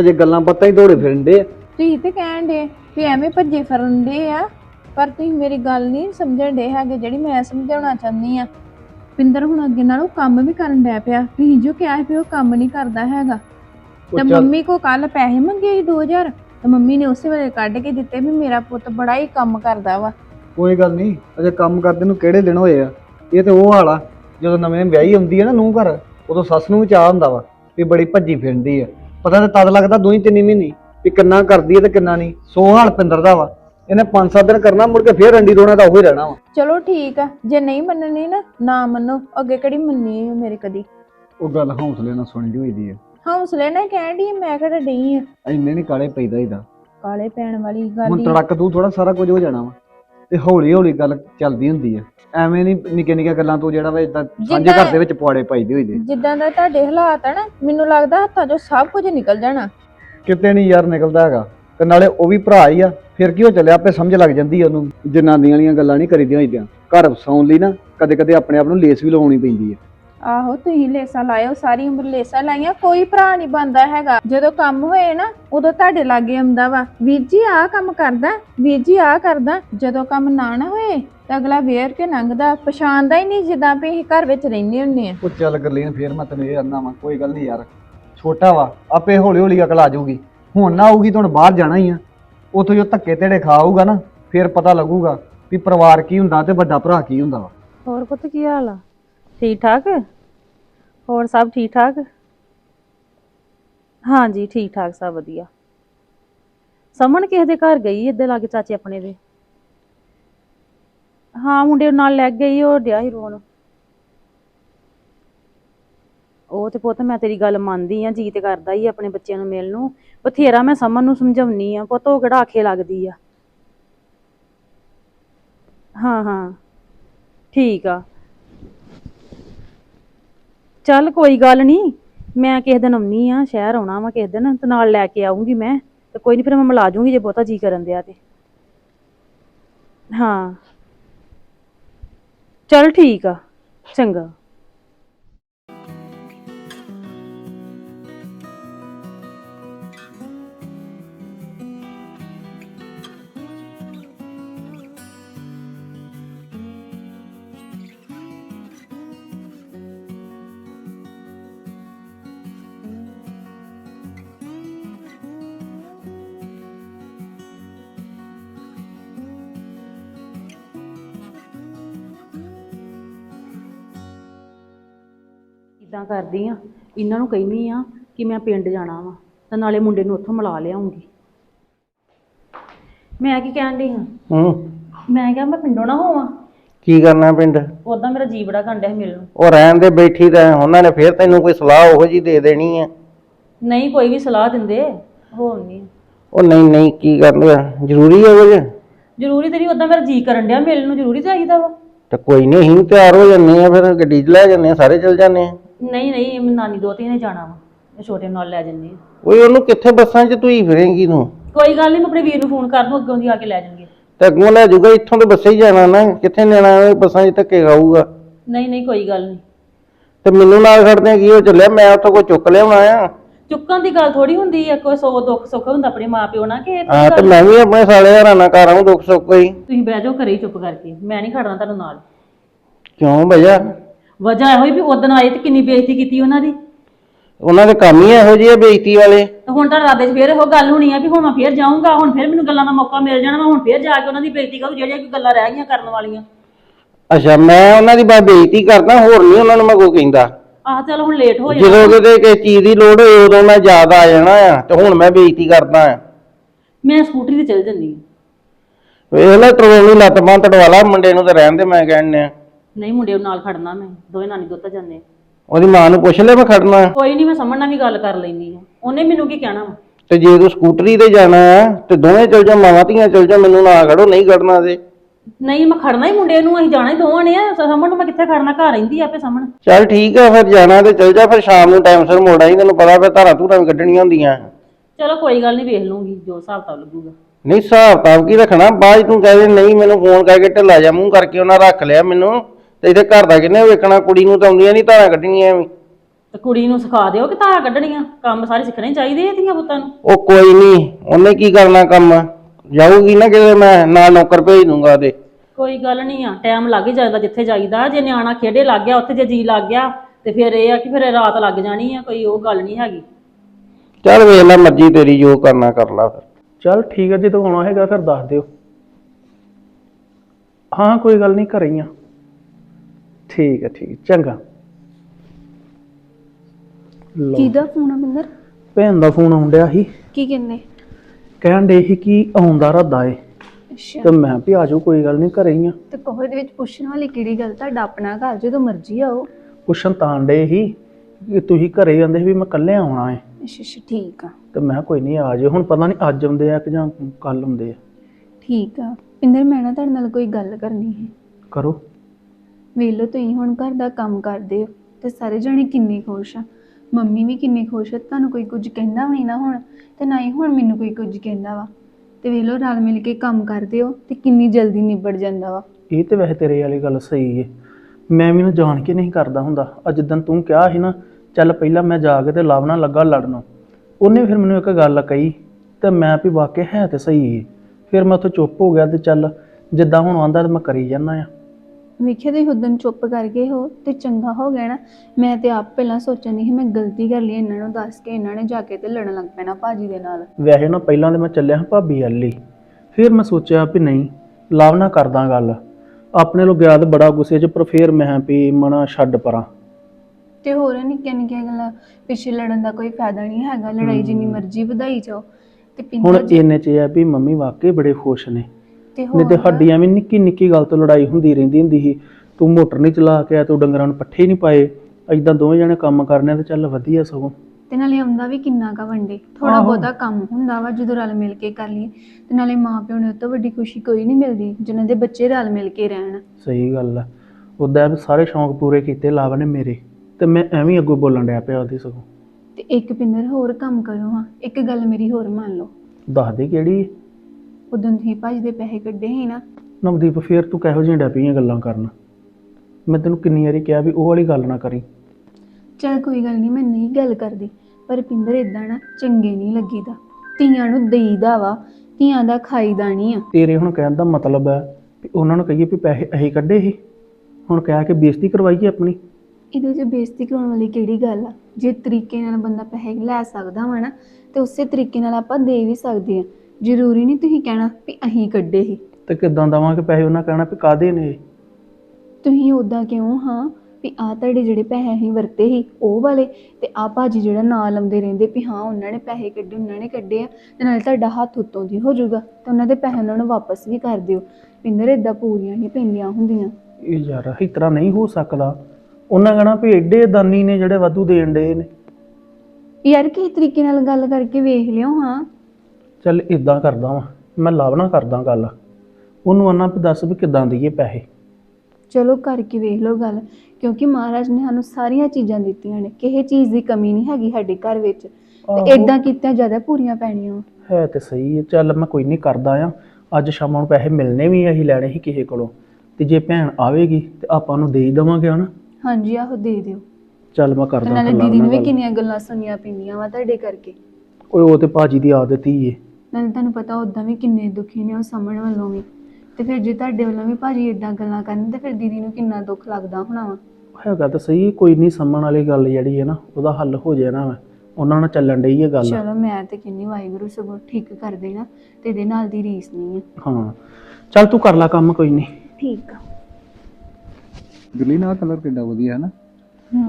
ਹਜੇ ਗੱਲਾਂ ਬਾਤਾਂ ਹੀ ਦੌੜੇ ਫਿਰਦੇ ਆ। ਤੁਸੀਂ ਤੇ ਕਹਿਣ ਦੇ ਵੀ ਐਵੇਂ ਭੱਜੇ ਫਿਰਨ ਦੇ ਆ। ਪਰ ਤੁਸੀਂ ਮੇਰੀ ਗੱਲ ਨਹੀਂ ਸਮਝਣ ਦੇ ਹੈਗੇ ਜਿਹੜੀ ਮੈਂ ਸਮਝਾਉਣਾ ਚਾਹੁੰਦੀ ਆ। ਪਿੰਦਰ ਹੁਣ ਅੱਗੇ ਨਾਲੋਂ ਕੰਮ ਵੀ ਕਰਨ ਡਿਆ ਪਿਆ। ਤੁਸੀਂ ਜੋ ਕਿਹਾ ਸੀ ਵੀ ਉਹ ਕੰਮ ਨਹੀਂ ਕਰਦਾ ਹੈਗਾ। ਉਹ ਤੇ ਚੱਲ- ਮੰਮੀ ਕੋ ਕੱਲ ਪੈਸੇ ਮੰਗੇ ਸੀ 2000 ਤੇ ਮੰਮੀ ਨੇ ਉਸੇ ਵੇਲੇ ਕੱਢ ਕੇ ਦਿੱਤੇ ਵੀ ਮੇਰਾ ਪੁੱਤ ਬੜਾ ਹੀ ਕੰਮ ਕਰਦਾ ਵਾ। ਕੋਈ ਗੱਲ ਨਹੀਂ ਅਜੇ ਕੰਮ ਕਰਦੇ ਨੂੰ ਕਿਹੜੇ ਦਿਨ ਹੋਏ ਆ? ਇਹ ਤੇ ਉਹ ਹਾਲ ਆ ਜਦੋਂ ਨਵੇਂ ਵਿਆਹੀ ਹੁੰਦੀ ਆ ਨਾ ਨੂੰਹ ਘਰ। ਉਦੋਂ ਸੱਸ ਨੂੰ ਵੀ ਚਾਹ ਹੁੰਦਾ ਵਾ ਵੀ ਬੜੀ ਭੱਜੀ ਫਿਰਦੀ ਆ। ਪਤਾ ਤਾਂ ਤਦ ਲੱਗਦਾ ਦੋਈ ਤਿੰਨ ਮਹੀਨੇ ਵੀ ਕਿੰਨਾ ਕਰਦੀ ਆ ਤੇ ਕਿੰਨਾ ਨਹੀਂ। ਸੋ ਹਾਲ ਪਿੰਦਰ ਦਾ ਵਾ। ਇਹਨੇ ਪੰਜ ਸੱਤ ਦਿਨ ਕਰਨਾ ਮੁੜ ਕੇ ਫੇਰ ਰੰਡੀ ਰੋਣਾ ਤਾਂ ਉਹ ਹੀ ਰਹਿਣਾ ਵਾ। ਚਲੋ ਠੀਕ ਆ ਜੇ ਨਹੀਂ ਮੰਨਣੀ ਨਾ ਨਾ ਮੰਨੋ। ਅੱਗੇ ਕਿਹੜੀ ਮੰਨੀ ਹੈ ਮੇਰੇ ਕਦੀ? ਉਹ ਗੱਲ ਹੌਸਲੇ ਨਾਲ ਸੁਣੀ ਹੋਈ ਦੀ ਆ। ਹੌਸਲੇ ਨਾਲ ਕਹਿਣ ਦੀ ਮੈਂ ਕਿਹੜਾ ਡਈ ਆ? ਇੰਨੇ ਨਹੀਂ ਕਾਲੇ ਪੈਦਾ ਹੀਦਾ। ਕਾਲੇ ਪੈਣ ਵਾਲੀ ਗੱਲ ਹੁਣ ਹੀ ਤੜਕ ਤੂੰ ਥੋੜਾ ਸਾਰਾ ਕੁਝ ਹੋ ਜਾਣਾ ਵਾ। ਤੇ ਹੌਲੀ ਹੌਲੀ ਗੱਲ ਚੱਲਦੀ ਹੁੰਦੀ ਆ। ਐਵੇਂ ਨਹੀਂ ਨਿੱਕੇ ਨਿੱਕੇ ਗੱਲਾਂ ਤੋਂ ਜਿਹੜਾ ਵਾ ਇਦਾਂ ਸਾਂਝੇ ਘਰ ਦੇ ਵਿੱਚ ਪੁਆੜੇ ਪਾਈਦੇ ਹੋਈ ਦੇ। ਜਿੱਦਾਂ ਦਾ ਤੁਹਾਡੇ ਹਾਲਾਤ ਆ ਨਾ ਮੈਨੂੰ ਲੱਗਦਾ ਹੱਥਾਂ 'ਚੋਂ ਸਭ ਕੁਝ ਨਿਕਲ ਜਾਣਾ। ਕਿਤੇ ਨਹੀਂ ਯਾਰ ਨਿਕਲਦਾ ਹੈਗਾ। ਤੇ ਨਾਲੇ ਉਹ ਵੀ ਭਰਾ ਹੀ ਆ ਫਿਰ ਕੀ ਹੋ ਚੱਲਿਆ? ਆਪੇ ਸਮਝ ਲੱਗ ਜਾਂਦੀ ਆ ਉਹਨੂੰ। ਜਨਾਨੀਆਂ ਵਾਲੀਆਂ ਗੱਲਾਂ ਨਹੀਂ ਕਰੀਦੀਆਂ ਹੋਈਆਂ। ਘਰ ਵਸਾਉਣ ਲਈ ਨਾ ਕਦੇ ਕਦੇ ਆਪਣੇ ਆਪ ਨੂੰ ਲੇਸ ਵੀ ਲਵਾਉਣੀ ਪੈਂਦੀ ਹੈ ਆਹੋ ਤੁਸੀਂ ਲੇਸਾਂ ਲਾਇਓ ਸਾਰੀ ਉਮਰ ਲੇਸਾਂ ਲਾਈਆਂ ਕੋਈ ਭਰਾ ਨਹੀਂ ਬੰਦਾ ਹੈਗਾ। ਜਦੋਂ ਕੰਮ ਹੋਏ ਨਾ ਉਦੋਂ ਤੁਹਾਡੇ ਲਾਗੇ ਆਉਂਦਾ ਵਾ। ਵੀਰ ਜੀ ਆਹ ਕੰਮ ਕਰਦਾ ਵੀਰ ਜੀ ਆਹ ਕਰਦਾ। ਜਦੋਂ ਕੰਮ ਨਾ ਨਾ ਹੋਏ ਤਾਂ ਅਗਲਾ ਵੇਰ ਕੇ ਲੰਘਦਾ। ਪਛਾਣਦਾ ਹੀ ਨਹੀਂ ਜਿੱਦਾਂ ਵੀ ਅਸੀਂ ਘਰ ਵਿੱਚ ਰਹਿੰਦੇ ਹੁੰਨੇ ਆ ਉਹ ਚੱਲ ਗਰਲੀਨ ਫੇਰ ਮੈਂ ਤੈਨੂੰ ਇਹ ਆਨਾ ਵਾ ਕੋਈ ਗੱਲ ਨਹੀਂ ਯਾਰ। ਛੋਟਾ ਵਾ ਆਪੇ ਹੌਲੀ ਹੌਲੀ ਅਕਲ ਆ ਜਾਊਗੀ। ਹੁਣ ਨਾ ਆਊਗੀ ਤਾਂ ਹੁਣ ਬਾਹਰ ਜਾਣਾ ਹੀ ਆ। ਉਥੋਂ ਜੋ ਧੱਕੇ ਧੇੜੇ ਖਾਊਗਾ ਨਾ ਫੇਰ ਪਤਾ ਲੱਗੂਗਾ ਵੀ ਪਰਿਵਾਰ ਕੀ ਹੁੰਦਾ ਤੇ ਵੱਡਾ ਭਰਾ ਕੀ ਹੁੰਦਾ ਵਾ। ਹੋਰ ਪੁੱਤ ਕੀ ਹਾਲ ਆ? ਠੀਕ ਠਾਕ ਹੋਰ ਸਭ ਠੀਕ ਠਾਕ ਹਾਂਜੀ ਠੀਕ ਠਾਕ ਸਭ ਵਧੀਆ। ਸਮਣ ਕਿਸੇ ਦੇ ਘਰ ਗਈ ਇੱਧਰ ਲਾਗੇ ਚਾਚੇ ਆਪਣੇ ਦੇ? ਹਾਂ, ਮੁੰਡੇ ਨਾਲ ਲੈ ਕੇ ਗਈ, ਉਹ ਡਿਆ ਸੀ ਰੋਣ। ਉਹ ਤੇ ਪੁੱਤ ਮੈਂ ਤੇਰੀ ਗੱਲ ਮੰਨਦੀ ਆ ਜੀ ਤੇ ਕਰਦਾ ਹੀ ਆਪਣੇ ਬੱਚਿਆਂ ਨੂੰ ਮਿਲਣ ਨੂੰ। ਬਥੇਰਾ ਮੈਂ ਸਮਨ ਨੂੰ ਸਮਝਾਉਣੀ ਆ, ਪੁੱਤ ਉਹ ਕਿਹੜਾ ਆਖੇ ਲੱਗਦੀ ਆ। ਹਾਂ ਹਾਂ। ਠੀਕ ਆ। ਚੱਲ ਕੋਈ ਗੱਲ ਨਹੀਂ ਮੈਂ ਕਿਸੇ ਦਿਨ ਆਉਣੀ ਆ, ਸ਼ਹਿਰ ਆਉਣਾ ਵਾ ਕਿਸੇ ਦਿਨ, ਤੇ ਨਾਲ ਲੈ ਕੇ ਆਉਂਗੀ ਮੈਂ, ਤੇ ਕੋਈ ਨਹੀਂ ਫਿਰ ਮੈਂ ਮਿਲਾ ਜੂੰਗੀ ਜੇ ਬਹੁਤਾ ਜੀ ਕਰਨ ਦਿਆ ਤੇ। ਹਾਂ। ਚੱਲ ਠੀਕ ਆ, ਚੰਗਾ। ਇਦਾਂ ਕਰਦੀ ਆ? ਇਹਨਾਂ ਨੂੰ ਕਹਿੰਦੀ ਆ ਕਿ ਮੈਂ ਪਿੰਡ ਜਾਣਾ ਵਾ ਤੇ ਨਾਲੇ ਮੁੰਡੇ ਨੂੰ ਉੱਥੋਂ ਮਿਲਾ ਲਿਆਉਂਗੀ। ਮੈਂ ਕੀ ਕਹਿਣ ਡਈ ਹਾਂ? ਹੂੰ। ਮੈਂ ਕਿਹਾ ਮੈਂ ਪਿੰਡੋਂ ਨਾ ਹੋਵਾਂ। ਕੀ ਕਰਨਾ ਪਿੰਡ? ਉਦਾਂ ਮੇਰਾ ਜੀ ਬੜਾ ਕੰਡਿਆ ਸੀ ਮਿਲਣ। ਨੂੰ ਉਹ ਰਹਿਣ ਦੇ ਬੈਠੀ ਰਹਿ ਉਹਨਾਂ ਨੇ ਫੇਰ ਤੈਨੂੰ ਕੋਈ ਸਲਾਹ ਉਹੋ ਜੀ ਦੇ ਦੇਣੀ ਆ? ਨਹੀਂ ਕੋਈ ਵੀ ਸਲਾਹ ਦਿੰਦੇ ਹੋਰ ਨਹੀਂ। ਉਹ ਨਹੀਂ ਨਹੀਂ ਕੀ ਕਰਨਾ ਜ਼ਰੂਰੀ ਹੈ ਕੁਝ? ਜ਼ਰੂਰੀ ਤੇ ਨਹੀਂ ਉਦਾਂ ਮੇਰਾ ਜੀ ਕਰਨ ਡਿਆ ਮਿਲਣ ਨੂੰ ਜ਼ਰੂਰੀ ਚਾਹੀਦਾ ਵਾ। ਤੇ ਕੋਈ ਨਹੀਂ ਅਸੀਂ ਵੀ ਤਿਆਰ ਹੋ ਜੰਨੇ ਆ ਫਿਰ ਗੱਡੀ 'ਚ ਲੈ ਜੰਨੇ ਆ ਸਾਰੇ ਚਲ ਜਾਂਦੇ ਆ। ਨਹੀਂ ਨਹੀਂ ਮੈਂ ਨਾਨੀ ਦੋ ਤਿੰਨ ਨੇ ਜਾਣਾ ਵਾ। ਮੈਂ ਛੋਟੇ ਨੂੰ ਨਾਲ ਲੈ ਜੰਨੀ ਓਏ ਉਹਨੂੰ ਕਿੱਥੇ ਬੱਸਾਂ 'ਚ ਤੂੰ ਹੀ ਫਿਰੇਂਗੀ ਤੂੰ? ਕੋਈ ਗੱਲ ਨਹੀਂ ਮੈਂ ਆਪਣੇ ਵੀਰ ਨੂੰ ਫੋਨ ਕਰ ਦੂੰ ਅੱਗੋਂ ਦੀ ਆ ਕੇ ਲੈ ਜਾਣਗੇ। ਤੇ ਅੱਗੋਂ ਲੈ ਜਾਊਗਾ ਇੱਥੋਂ ਤਾਂ ਬੱਸੇ ਹੀ ਜਾਣਾ ਨਾ ਕਿੱਥੇ ਐਵੇਂ ਬੱਸਾਂ 'ਚ ਧੱਕੇ ਖਾਊਗਾ। ਨਹੀਂ ਨਹੀਂ ਕੋਈ ਗੱਲ ਨਹੀਂ। ਤੇ ਮੈਨੂੰ ਨਾਲ ਖੜਦੇ ਆ, ਕੀ ਹੋ ਚੱਲਿਆ? ਮੈਂ ਉੱਥੋਂ ਕੋਈ ਚੁੱਕ ਲਿਆਉਣਾ ਆ? ਚੁੱਕਣ ਦੀ ਗੱਲ ਥੋੜੀ ਹੁੰਦੀ ਆ ਕੋਈ ਸੋ ਦੁੱਖ ਸੁੱਖ ਹੁੰਦਾ ਆਪਣੇ ਮਾਪਿਓ ਨਾਲ ਕਿ ਇਹ ਹਾਂ ਤੇ ਮੈਂ ਵੀ ਆਪਣੇ ਸਾਲੇ ਘਰਾਂ ਨਾਲ ਘਰਾਂ ਨੂੰ ਦੁੱਖ ਸੁੱਖ ਕੋਈ। ਤੁਸੀਂ ਬਹਿ ਜਾਓ ਘਰੇ ਹੀ ਚੁੱਪ ਕਰਕੇ ਮੈਂ ਨਹੀਂ ਖੜਨਾ ਤੁਹਾਨੂੰ ਨਾਲ। ਕਿਉਂ ਭਈਆ? ਵਜ੍ਹਾ ਇਹੋ ਹੀ ਵੀ ਉਦੋਂ ਆਏ ਤੇ ਕਿੰਨੀ ਬੇਇੱਜ਼ਤੀ ਕੀਤੀ ਉਹਨਾਂ ਦੀ? ਉਹਨਾਂ ਦੇ ਕੰਮ ਹੀ ਇਹੋ ਜਿਹੇ ਆ ਬੇਇੱਜ਼ਤੀ ਵਾਲੇ। ਤੇ ਹੁਣ ਤਾਂ ਰਾਦੇ 'ਚ ਫੇਰ ਇਹੋ ਗੱਲ ਹੋਣੀ ਆ ਵੀ ਹੁਣ ਮੈਂ ਫੇਰ ਜਾਊਂਗਾ ਹੁਣ ਫੇਰ ਮੈਨੂੰ ਗੱਲਾਂ ਦਾ ਮੌਕਾ ਮਿਲ ਜਾਣਾ ਮੈਂ ਹੁਣ ਫੇਰ ਜਾ ਕੇ ਉਹਨਾਂ ਦੀ ਬੇਇੱਜ਼ਤੀ ਕਰੂ ਜਿਹੜੀਆਂ ਕੋਈ ਗੱਲਾਂ ਰਹਿ ਗਈਆਂ ਕਰਨ ਵਾਲੀਆਂ। ਅੱਛਾ ਮੈਂ ਉਹਨਾਂ ਦੀ ਬਸ ਬੇਇੱਜ਼ਤੀ ਕਰਦਾ ਹੋਰ ਨਹੀਂ ਉਹਨਾਂ ਨੂੰ ਮੈਂ ਕੋਈ ਕਹਿੰਦਾ। ਆਹ ਚਲ ਹੁਣ ਲੇਟ ਹੋ ਜਾਣਾ। ਜਦੋਂ ਕਿਤੇ ਕਿਸੇ ਚੀਜ਼ ਦੀ ਲੋੜ ਹੋਏ ਉਦੋਂ ਮੈਂ ਯਾਦ ਆ ਜਾਣਾ ਆ ਤੇ ਹੁਣ ਮੈਂ ਬੇਇੱਜ਼ਤੀ ਕਰਦਾ ਆ। ਮੈਂ ਸਕੂਟਰੀ ਤੇ ਚੱਲ ਜੰਨੀ ਵੇਖ ਲੈ ਤਰੋਣੀ ਲੱਤ ਬਾਂਹ ਤੜਵਾ ਲਾ ਮੁੰਡੇ ਨੂੰ ਤੇ ਰਹਿਣ ਦੇ ਮੈਂ ਕਹਿਣ ਡਿਆ। ਨਹੀਂ ਮੁੰਡੇ ਨਾਲ ਖੜਨਾ ਮੈਂ ਦੋਵੇਂ ਨਾਨੀ ਦੋਤਾ ਜਾਂਦੇ ਉਹਦੀ ਮਾਂ ਨੂੰ ਪੁੱਛ ਲੈ ਮੈਂ ਖੜਨਾ। ਕੋਈ ਨਹੀਂ ਮੈਂ ਸਮਝ ਨਾਲ ਵੀ ਗੱਲ ਕਰ ਲੈਂਦੀ ਆ। ਉਹਨੇ ਮੈਨੂੰ ਕੀ ਕਹਿਣਾ ਵਾ? ਤੇ ਜੇ ਤੂੰ ਸਕੂਟਰੀ ਤੇ ਜਾਣਾ ਆ ਤੇ ਦੋਵੇਂ ਚਲ ਜਾ ਮਾਵਾਂ ਧੀਆਂ ਚਲ ਜਾ ਮੈਨੂੰ ਨਾ ਖੜੋ ਨਹੀਂ ਖੜਨਾ ਤੇ। ਨਹੀਂ ਮੈਂ ਖੜਨਾ ਹੀ ਮੁੰਡੇ ਨੂੰ ਅਸੀਂ ਜਾਣਾ ਹੀ ਦੋਵਾਂ ਨੇ ਆ। ਸਮਝ ਨੂੰ ਮੈਂ ਕਿੱਥੇ ਖੜਨਾ ਘਰ ਰਹਿੰਦੀ ਆ ਆਪੇ ਸਮਝ ਚੱਲ ਠੀਕ ਆ ਫਿਰ ਜਾਣਾ ਤੇ ਚਲ ਜਾ ਫਿਰ ਸ਼ਾਮ ਨੂੰ ਟਾਈਮ ਸਿਰ ਮੋੜ ਆਈ ਤੈਨੂੰ ਪਤਾ ਫਿਰ ਧਾਰਾਂ ਧੂਰਾਂ ਵੀ ਕੱਢਣੀਆਂ ਹੁੰਦੀਆਂ। ਚਲੋ ਕੋਈ ਗੱਲ ਨਹੀਂ ਵੇਖ ਲੂੰਗੀ ਜੋ ਹਿਸਾਬ ਤਾਂ ਲੱਗੂਗਾ। ਨਹੀਂ ਹਿਸਾਬ ਕਿਤਾਬ ਕੀ ਰੱਖਣਾ ਬਾਅਦ 'ਚ ਤੂੰ ਕਹਦੇ ਨਹੀਂ ਮੈਨੂੰ ਫੋਨ ਕਰਕੇ ਢਿੱਲਾ ਜਾ ਮੂੰਹ ਕਰਕੇ ਉਹਨਾਂ ਰੱਖ ਲਿਆ ਮੈਨੂੰ। ਤੇ ਇਹਦੇ ਘਰ ਦਾ ਕਿੰਨੇ ਵੇਖਣਾ ਕੁੜੀ ਨੂੰ ਤਾਂ ਆਉਂਦੀਆਂ ਨਹੀਂ ਧਾਰਾਂ ਕੱਢਣੀਆਂ ਐਵੇਂ। ਤੇ ਕੁੜੀ ਨੂੰ ਸਿਖਾ ਦਿਓ ਕਿ ਤਾਰਾ ਕੱਢਣੀਆਂ ਕੰਮ ਸਾਰੇ ਸਿੱਖਣੇ ਚਾਹੀਦੇ ਆ ਧੀਆਂ ਪੁੱਤਾਂ ਨੂੰ। ਉਹ ਕੋਈ ਨਹੀਂ ਉਹਨੇ ਕੀ ਕਰਨਾ ਕੰਮ? ਜਾਊਗੀ ਨਾ ਕਿਤੇ ਮੈਂ ਨਾਲ ਨੌਕਰ ਭੇਜ ਦੂੰਗਾ ਉਹਦੇ। ਕੋਈ ਗੱਲ ਨਹੀਂ ਆ ਟਾਈਮ ਲੱਗ ਹੀ ਜਾਂਦਾ ਜਿੱਥੇ ਜਾਈਦਾ ਜੇ ਨਿਆਣਾ ਖੇਡੇ ਲੱਗ ਗਿਆ ਉੱਥੇ ਜੇ ਜੀ ਲੱਗ ਗਿਆ ਤੇ ਫਿਰ ਇਹ ਆ ਕਿ ਫਿਰ ਰਾਤ ਲੱਗ ਜਾਣੀ ਆ ਕੋਈ ਉਹ ਗੱਲ ਨਹੀਂ ਹੈਗੀ। ਚੱਲ ਵੇਖ ਲੈ ਮਰਜ਼ੀ ਤੇਰੀ ਜੋ ਕਰਨਾ ਕਰ ਲਾ ਫਿਰ। ਚੱਲ ਠੀਕ ਹੈ ਜਦੋਂ ਆਉਣਾ ਹੈਗਾ ਫਿਰ ਦੱਸ ਦਿਓ। ਹਾਂ ਕੋਈ ਗੱਲ ਨਹੀਂ ਘਰੇ ਹੀ ਆ। ਠੀਕ ਹੈ ਠੀਕ ਚੰਗਾ। ਲਓ। ਕਿਹਦਾ ਫੋਨ ਆ ਬਿੰਦਰ ਭੈਣ ਦਾ ਫੋਨ ਆਉਂਦਿਆ ਸੀ। ਕੀ ਕਹਿੰਦੇ? ਕਹਿਣ ਦੇ ਸੀ ਕਿ ਆਉਂਦਾ ਰੱਦਾ ਏ। ਅੱਛਾ। ਤੇ ਮੈਂ ਵੀ ਆ ਜਾਓ ਕੋਈ ਗੱਲ ਨਹੀਂ ਘਰੇ ਹੀ ਆ। ਤੇ ਕਹੋ ਇਹਦੇ ਵਿੱਚ ਪੁੱਛਣ ਵਾਲੀ ਕਿਹੜੀ ਗੱਲ? ਤੁਹਾਡਾ ਆਪਣਾ ਘਰ ਜਦੋਂ ਮਰਜ਼ੀ ਆਓ। ਪੁੱਛਣ ਤਾਂ ਡੇ ਸੀ ਕਿ ਤੁਸੀਂ ਘਰੇ ਜਾਂਦੇ ਸੀ ਵੀ ਮੈਂ ਇਕੱਲੇ ਆਉਣਾ ਏ। ਅੱਛਾ ਅੱਛਾ ਠੀਕ ਆ। ਤੇ ਮੈਂ ਕਿਹਾ ਕੋਈ ਨਹੀਂ ਆ ਜਾਓ। ਹੁਣ ਪਤਾ ਨਹੀਂ ਅੱਜ ਆਉਂਦੇ ਆ ਕਿ ਜਾਂ ਕੱਲ ਆਉਂਦੇ ਆ। ਠੀਕ ਆ। ਪਿੰਦਰ ਮੈਂ ਨਾ ਤੁਹਾਡੇ ਨਾਲ ਕੋਈ ਗੱਲ ਕਰਨੀ ਹੈ ਕਰੋ। ਵੇਖ ਲਓ ਤੁਸੀਂ ਹੁਣ ਘਰ ਦਾ ਕੰਮ ਕਰਦੇ ਹੋ ਤੇ ਸਾਰੇ ਜਣੇ ਕਿੰਨੇ ਖੁਸ਼ ਆ। ਮੰਮੀ ਵੀ ਕਿੰਨੇ ਖੁਸ਼ ਆ, ਤੁਹਾਨੂੰ ਕੋਈ ਕੁਝ ਕਹਿੰਦਾ ਵੀ ਨਹੀਂ ਨਾ ਹੁਣ ਤੇ ਨਾ ਹੀ ਹੁਣ ਮੈਨੂੰ ਕੋਈ ਕੁਝ ਕਹਿੰਦਾ ਵਾ। ਤੇ ਵੇਖ ਲਓ ਰਲ ਮਿਲ ਕੇ ਕੰਮ ਕਰਦੇ ਹੋ ਤੇ ਕਿੰਨੀ ਜਲਦੀ ਨਿਬੜ ਜਾਂਦਾ ਵਾ। ਇਹ ਤੇ ਵੈਸੇ ਤੇਰੇ ਵਾਲੀ ਗੱਲ ਸਹੀ ਏ। ਮੈਂ ਵੀ ਨਾ ਜਾਣ ਕੇ ਨਹੀਂ ਕਰਦਾ ਹੁੰਦਾ। ਅੱਜ ਦਿਨ ਤੂੰ ਕਿਹਾ ਸੀ ਨਾ, ਚੱਲ ਪਹਿਲਾਂ ਮੈਂ ਜਾ ਕੇ ਤੇ ਲਾਵਣਾ ਲੱਗਾ ਲੜਨ। ਉਹਨੇ ਫਿਰ ਮੈਨੂੰ ਇੱਕ ਗੱਲ ਕਹੀ ਤੇ ਮੈਂ ਵੀ ਵਾਕਿਆ ਹੈ ਤੇ ਸਹੀ ਏ। ਫਿਰ ਮੈਂ ਉੱਥੋਂ ਚੁੱਪ ਹੋ ਗਿਆ ਤੇ ਚੱਲ ਜਿੱਦਾਂ ਹੁਣ ਆਂਦਾ ਤੇ ਮੈਂ ਕਰੀ ਜਾਂਦਾ ਆ। ਵੇਖਿਆ ਤੁਸੀਂ ਉਦੋਂ ਚੁੱਪ ਕਰ ਗਏ ਹੋ ਤੇ ਚੰਗਾ ਹੋ ਗਿਆ ਨਾ ਮੈਂ ਤੇ ਆਪ ਪਹਿਲਾਂ ਸੋਚਣ ਦੀ ਸੀ ਮੈਂ ਗਲਤੀ ਕਰ ਲਈ ਇਹਨਾਂ ਨੂੰ ਦੱਸ ਕੇ ਇਹਨਾਂ ਨੇ ਜਾ ਕੇ ਤੇ ਲੜਨ ਲੱਗ ਪੈਣਾ ਭਾਜੀ ਦੇ ਨਾਲ। ਵੈਸੇ ਨਾ ਪਹਿਲਾਂ ਤੇ ਮੈਂ ਚੱਲਿਆ ਹਾਂ ਭਾਬੀ ਵੱਲ ਹੀ ਫਿਰ ਮੈਂ ਸੋਚਿਆ ਵੀ ਨਹੀਂ ਲਾਵਣਾ ਕਰਦਾ ਗੱਲ। ਆਪਣੇ ਲੋ ਗਿਆ ਤੇ ਬੜਾ ਗੁੱਸੇ 'ਚ ਪਰ ਫਿਰ ਮੈਂ ਵੀ ਮਨਾ ਛੱਡ ਪਰਾਂ। ਤੇ ਹੋਰ ਨਿੱਕੀਆਂ ਨਿੱਕੀਆਂ ਗੱਲਾਂ ਪਿੱਛੇ ਲੜਨ ਦਾ ਕੋਈ ਫਾਇਦਾ ਨਹੀਂ ਹੈਗਾ ਲੜਾਈ ਜਿੰਨੀ ਮਰਜ਼ੀ ਵਧਾਈ ਜਾਓ। ਤੇ ਹੁਣ ਪਿੰਦਰ ਇੰਨੇ 'ਚ ਇਹ ਆ ਵੀ ਮੰਮੀ ਵਾਕਈ ਬੜੇ ਖੁਸ਼ ਨੇ। ਤੇ ਨਹੀਂ ਤੇ ਹੋਰ? ਹੱਡੀਆਂ ਵੀ ਨਿੱਕੀ ਨਿੱਕੀ ਗੱਲ ਤੋਂ ਲੜਾਈ ਹੁੰਦੀ ਰਹਿੰਦੀ ਹੁੰਦੀ ਸੀ। ਤੂੰ ਮੋਟਰ ਨਹੀਂ ਚਲਾ ਕੇ ਆ ਤੂੰ ਡੰਗਰਾਂ ਨੂੰ ਪੱਠੇ ਨਹੀਂ ਪਾਏ। ਐਦਾਂ ਦੋਵੇਂ ਜਣੇ ਕੰਮ ਕਰਨੇ ਆ ਤੇ ਚੱਲ ਵਧੀਆ ਸਗੋਂ। ਤੇ ਨਾਲੇ ਆਉਂਦਾ ਵੀ ਕਿੰਨਾ ਕਾ ਵੰਡੇ। ਥੋੜਾ ਆਹੋ। ਬਹੁਤਾ ਕੰਮ ਹੁੰਦਾ ਵਾ ਜਦੋਂ ਰਲ ਮਿਲ ਕੇ ਕਰ ਲਈਏ। ਤੇ ਨਾਲੇ ਮਾਂ ਪਿਓ ਨੂੰ ਤੋਂ ਵੱਡੀ ਖੁਸ਼ੀ ਕੋਈ ਨਹੀਂ ਮਿਲਦੀ ਜਿਨ੍ਹਾਂ ਦੇ ਬੱਚੇ ਰਲ ਮਿਲ ਕੇ ਰਹਿਣ। ਸਹੀ ਗੱਲ ਆ। ਉਦਾਂ ਵੀ ਸਾਰੇ ਸ਼ੌਂਕ ਪੂਰੇ ਕੀਤੇ ਲਾਭ ਨੇ ਮੇਰੇ। ਤੇ ਮੈਂ ਐਵੇਂ ਅੱਗੋਂ ਬੋਲਣ ਡਿਆ ਪਿਆ ਉਹਦੀ ਸਗੋਂ। ਤੇ ਇੱਕ ਪਿੰਦਰ ਹੋਰ ਕੰਮ ਕਰੋ ਹਾਂ। ਇੱਕ ਗੱਲ ਮੇਰੀ ਹੋਰ ਮੰਨ ਲਓ। ਦੱਸ ਦੇ ਕਿਹੜੀ? ਉਦੋਂ ਤੁਸੀਂ ਭਾਜੀ ਦੇ ਪੈਸੇ ਕੱਢੇ ਸੀ ਨਾ। ਨਵਦੀਪ ਫੇਰ ਤੂੰ ਕਿਹੋ ਜਿਹੀਆਂ ਡੱਪੀਆਂ ਗੱਲਾਂ ਕਰਨ? ਮੈਂ ਤੈਨੂੰ ਕਿੰਨੀ ਵਾਰੀ ਕਿਹਾ ਵੀ ਉਹ ਵਾਲੀ ਗੱਲ ਨਾ ਕਰੀ। ਚਲ ਕੋਈ ਗੱਲ ਨਹੀਂ ਮੈਂ ਨਹੀਂ ਗੱਲ ਕਰਦੀ ਪਰ ਪਿੰਦਰ ਇਦਾਂ ਨਾ ਚੰਗੇ ਨਹੀਂ ਲੱਗੀਦਾ। ਧੀਆਂ ਨੂੰ ਦੇਈਦਾ ਵਾ ਧੀਆਂ ਦਾ ਖਾਈਦਾ ਨਹੀਂ ਆ। ਤੇਰੇ ਹੁਣ ਕਹਿਣ ਦਾ ਮਤਲਬ ਹੈ ਵੀ ਉਹਨਾਂ ਨੂੰ ਕਹੀਏ ਵੀ ਪੈਸੇ ਅਸੀਂ ਕੱਢੇ ਸੀ। ਹੁਣ ਕਹਿ ਕੇ ਬੇਇੱਜ਼ਤੀ ਕਰਵਾਈਏ ਆਪਣੀ। ਇਹਦੇ 'ਚ ਬੇਇੱਜ਼ਤੀ ਕਰਾਉਣ ਵਾਲੀ ਕਿਹੜੀ ਗੱਲ ਆ? ਜੇ ਤਰੀਕੇ ਨਾਲ ਬੰਦਾ ਪੈਸੇ ਲੈ ਸਕਦਾ ਵਾ ਨਾ ਤੇ ਉਸੇ ਤਰੀਕੇ ਨਾਲ ਆਪਾਂ ਦੇ ਵੀ ਸਕਦੇ ਆ। ਜ਼ਰੂਰੀ ਨਹੀਂ ਤੁਸੀਂ ਕਹਿਣਾ ਵੀ ਅਸੀਂ ਕੱਢੇ ਸੀ। ਤੇ ਕਿੱਦਾਂ ਦਵਾਂਗੇ ਪੈਸੇ? ਉਹਨਾਂ ਕਹਿਣਾ ਵੀ ਕਾਦੇ ਨੇ ਇਹ? ਤੁਸੀਂ ਉਦਾਂ ਕਿਉਂ ਹਾਂ ਵੀ ਆ ਤੁਹਾਡੇ ਜਿਹੜੇ ਪੈਸੇ ਅਸੀਂ ਵਰਤੇ ਸੀ ਉਹ ਵਾਲੇ ਤੇ ਆ ਭਾਜੀ ਜਿਹੜਾ ਨਾਲ ਲਾਉਂਦੇ ਰਹਿੰਦੇ ਵੀ ਹਾਂ ਉਹਨਾਂ ਨੇ ਪੈਸੇ ਕੱਢੇ ਉਹਨਾਂ ਨੇ ਕੱਢੇ ਆ ਤੇ ਨਾਲੇ ਤੁਹਾਡਾ ਹੱਥ ਉੱਤੋਂ ਦੀ ਹੋ ਜਾਊਗਾ ਤੇ ਉਹਨਾਂ ਦੇ ਪੈਸੇ ਉਹਨਾਂ ਨੂੰ ਵਾਪਸ ਵੀ ਕਰ ਦਿਓ। ਪਿੰਦਰ ਇਦਾਂ ਪੂਰੀਆਂ ਨਹੀਂ ਪੈਂਦੀਆਂ ਹੁੰਦੀਆਂ। ਇਹ ਯਾਰ ਇਸ ਤਰ੍ਹਾਂ ਨਹੀਂ ਹੋ ਸਕਦਾ। ਉਹਨਾਂ ਕਹਿਣਾ ਵੀ ਐਡੇ ਦਾਨੀ ਨੇ ਜਿਹੜੇ ਵਾਧੂ ਦੇਣ ਦੇ ਨੇ। ਯਾਰ ਕਿਸ ਤਰੀਕੇ ਨਾਲ ਗੱਲ ਕਰਕੇ ਵੇਖ ਲਿਓ ਹਾਂ। ਚੱਲ ਇਦਾਂ ਕਰਦਾ ਵਾਂ ਮੈਂ ਲਾਵਣਾ ਕਰਦਾ ਗੱਲ। ਉਹਨੂੰ ਆਨਾ ਵੀ ਦੱਸ ਵੀ ਕਿੱਦਾਂ ਦਈਏ ਪੈਸੇ। ਚਲੋ ਕਰਕੇ ਵੇਖ ਲਓ ਗੱਲ ਕਿਉਂਕਿ ਮਹਾਰਾਜ ਨੇ ਸਾਨੂੰ ਸਾਰੀਆਂ ਚੀਜ਼ਾਂ ਦਿੱਤੀਆਂ ਨੇ ਕਿਸੇ ਚੀਜ਼ ਦੀ ਕਮੀ ਨਹੀਂ ਹੈਗੀ ਸਾਡੇ ਘਰ ਵਿੱਚ। ਆਹੋ। ਤੇ ਇਦਾਂ ਕੀਤਿਆਂ ਜ਼ਿਆਦਾ ਪੂਰੀਆਂ ਪੈਣੀਆਂ ਵਾਂ। ਹੈ ਤੇ ਸਹੀ ਹੈ ਚੱਲ ਮੈਂ ਕੋਈ ਨਹੀਂ ਕਰਦਾ ਆ ਅੱਜ ਸ਼ਾਮਾਂ ਨੂੰ ਪੈਸੇ ਮਿਲਨੇ ਵੀ ਅਸੀਂ ਲੈਣੇ ਸੀ ਕਿਸੇ ਕੋਲੋਂ। ਤੇ ਜੇ ਭੈਣ ਆਵੇਗੀ ਤੇ ਆਪਾਂ ਨੂੰ ਦੇ ਹੀ ਦੇਵਾਂਗੇ ਹਨਾ? ਹਾਂਜੀ ਆਹੋ ਦੇ ਦਿਓ। ਚੱਲ ਮੈਂ ਤੇ ਕਰਦਾ ਨਾਲੇ ਦੀਦੀ ਨੂੰ ਵੀ। ਕਿੰਨੀਆਂ ਗੱਲਾਂ ਸੁਣੀਆਂ ਪੈਂਦੀਆਂ ਵਾ ਤੁਹਾਡੇ ਕਰਕੇ। ਓਏ ਉਹ ਤੇ ਭਾਜੀ ਦੀ ਆਦਤ ਹੀ ਏ। ਨਾਲੇ ਤੁਹਾਨੂੰ ਪਤਾ ਉਦਾਂ ਵੀ ਕਿੰਨੇ ਦੁਖੀ ਨੇ ਉਹ ਸਮਝਣ ਵੱਲੋਂ ਵੀ। ਤੇ ਫਿਰ ਜੇ ਤੁਹਾਡੇ ਵੱਲੋਂ ਵੀ ਭਾਜੀ ਇਦਾਂ ਗੱਲਾਂ ਕਰਨ ਤੇ ਫਿਰ ਦੀਦੀ ਨੂੰ ਕਿੰਨਾ ਦੁੱਖ ਲੱਗਦਾ ਹੋਣਾ ਵਾ? ਹੈਗਾ ਤਾਂ ਸਹੀ ਕੋਈ ਨਹੀਂ ਸੰਮਣ ਵਾਲੀ ਗੱਲ ਜਿਹੜੀ ਹੈ ਨਾ ਉਹਦਾ ਹੱਲ ਹੋ ਜਾਣਾ ਵਾ। ਉਹਨਾਂ ਨਾਲ ਚੱਲਣ ਡਈ ਹੈ ਗੱਲ। ਚਲੋ ਮੈਂ ਤੇ ਕਿੰਨੀ ਵਾਹਿਗੁਰੂ ਸਗੋਂ ਠੀਕ ਕਰ ਦੇਣਾ ਤੇ ਇਹਦੇ ਨਾਲ ਦੀ ਰੀਸ ਨਹੀਂ ਆ ਹਾਂ। ਚੱਲ ਤੂੰ ਕਰ ਲੈ ਕੰਮ ਕੋਈ ਨਹੀਂ। ਠੀਕ ਆ। ਗੁਰਲੀ ਨਾਲ ਕਲਰ ਕਿੱਡਾ ਵਧੀਆ ਹੈ ਨਾ।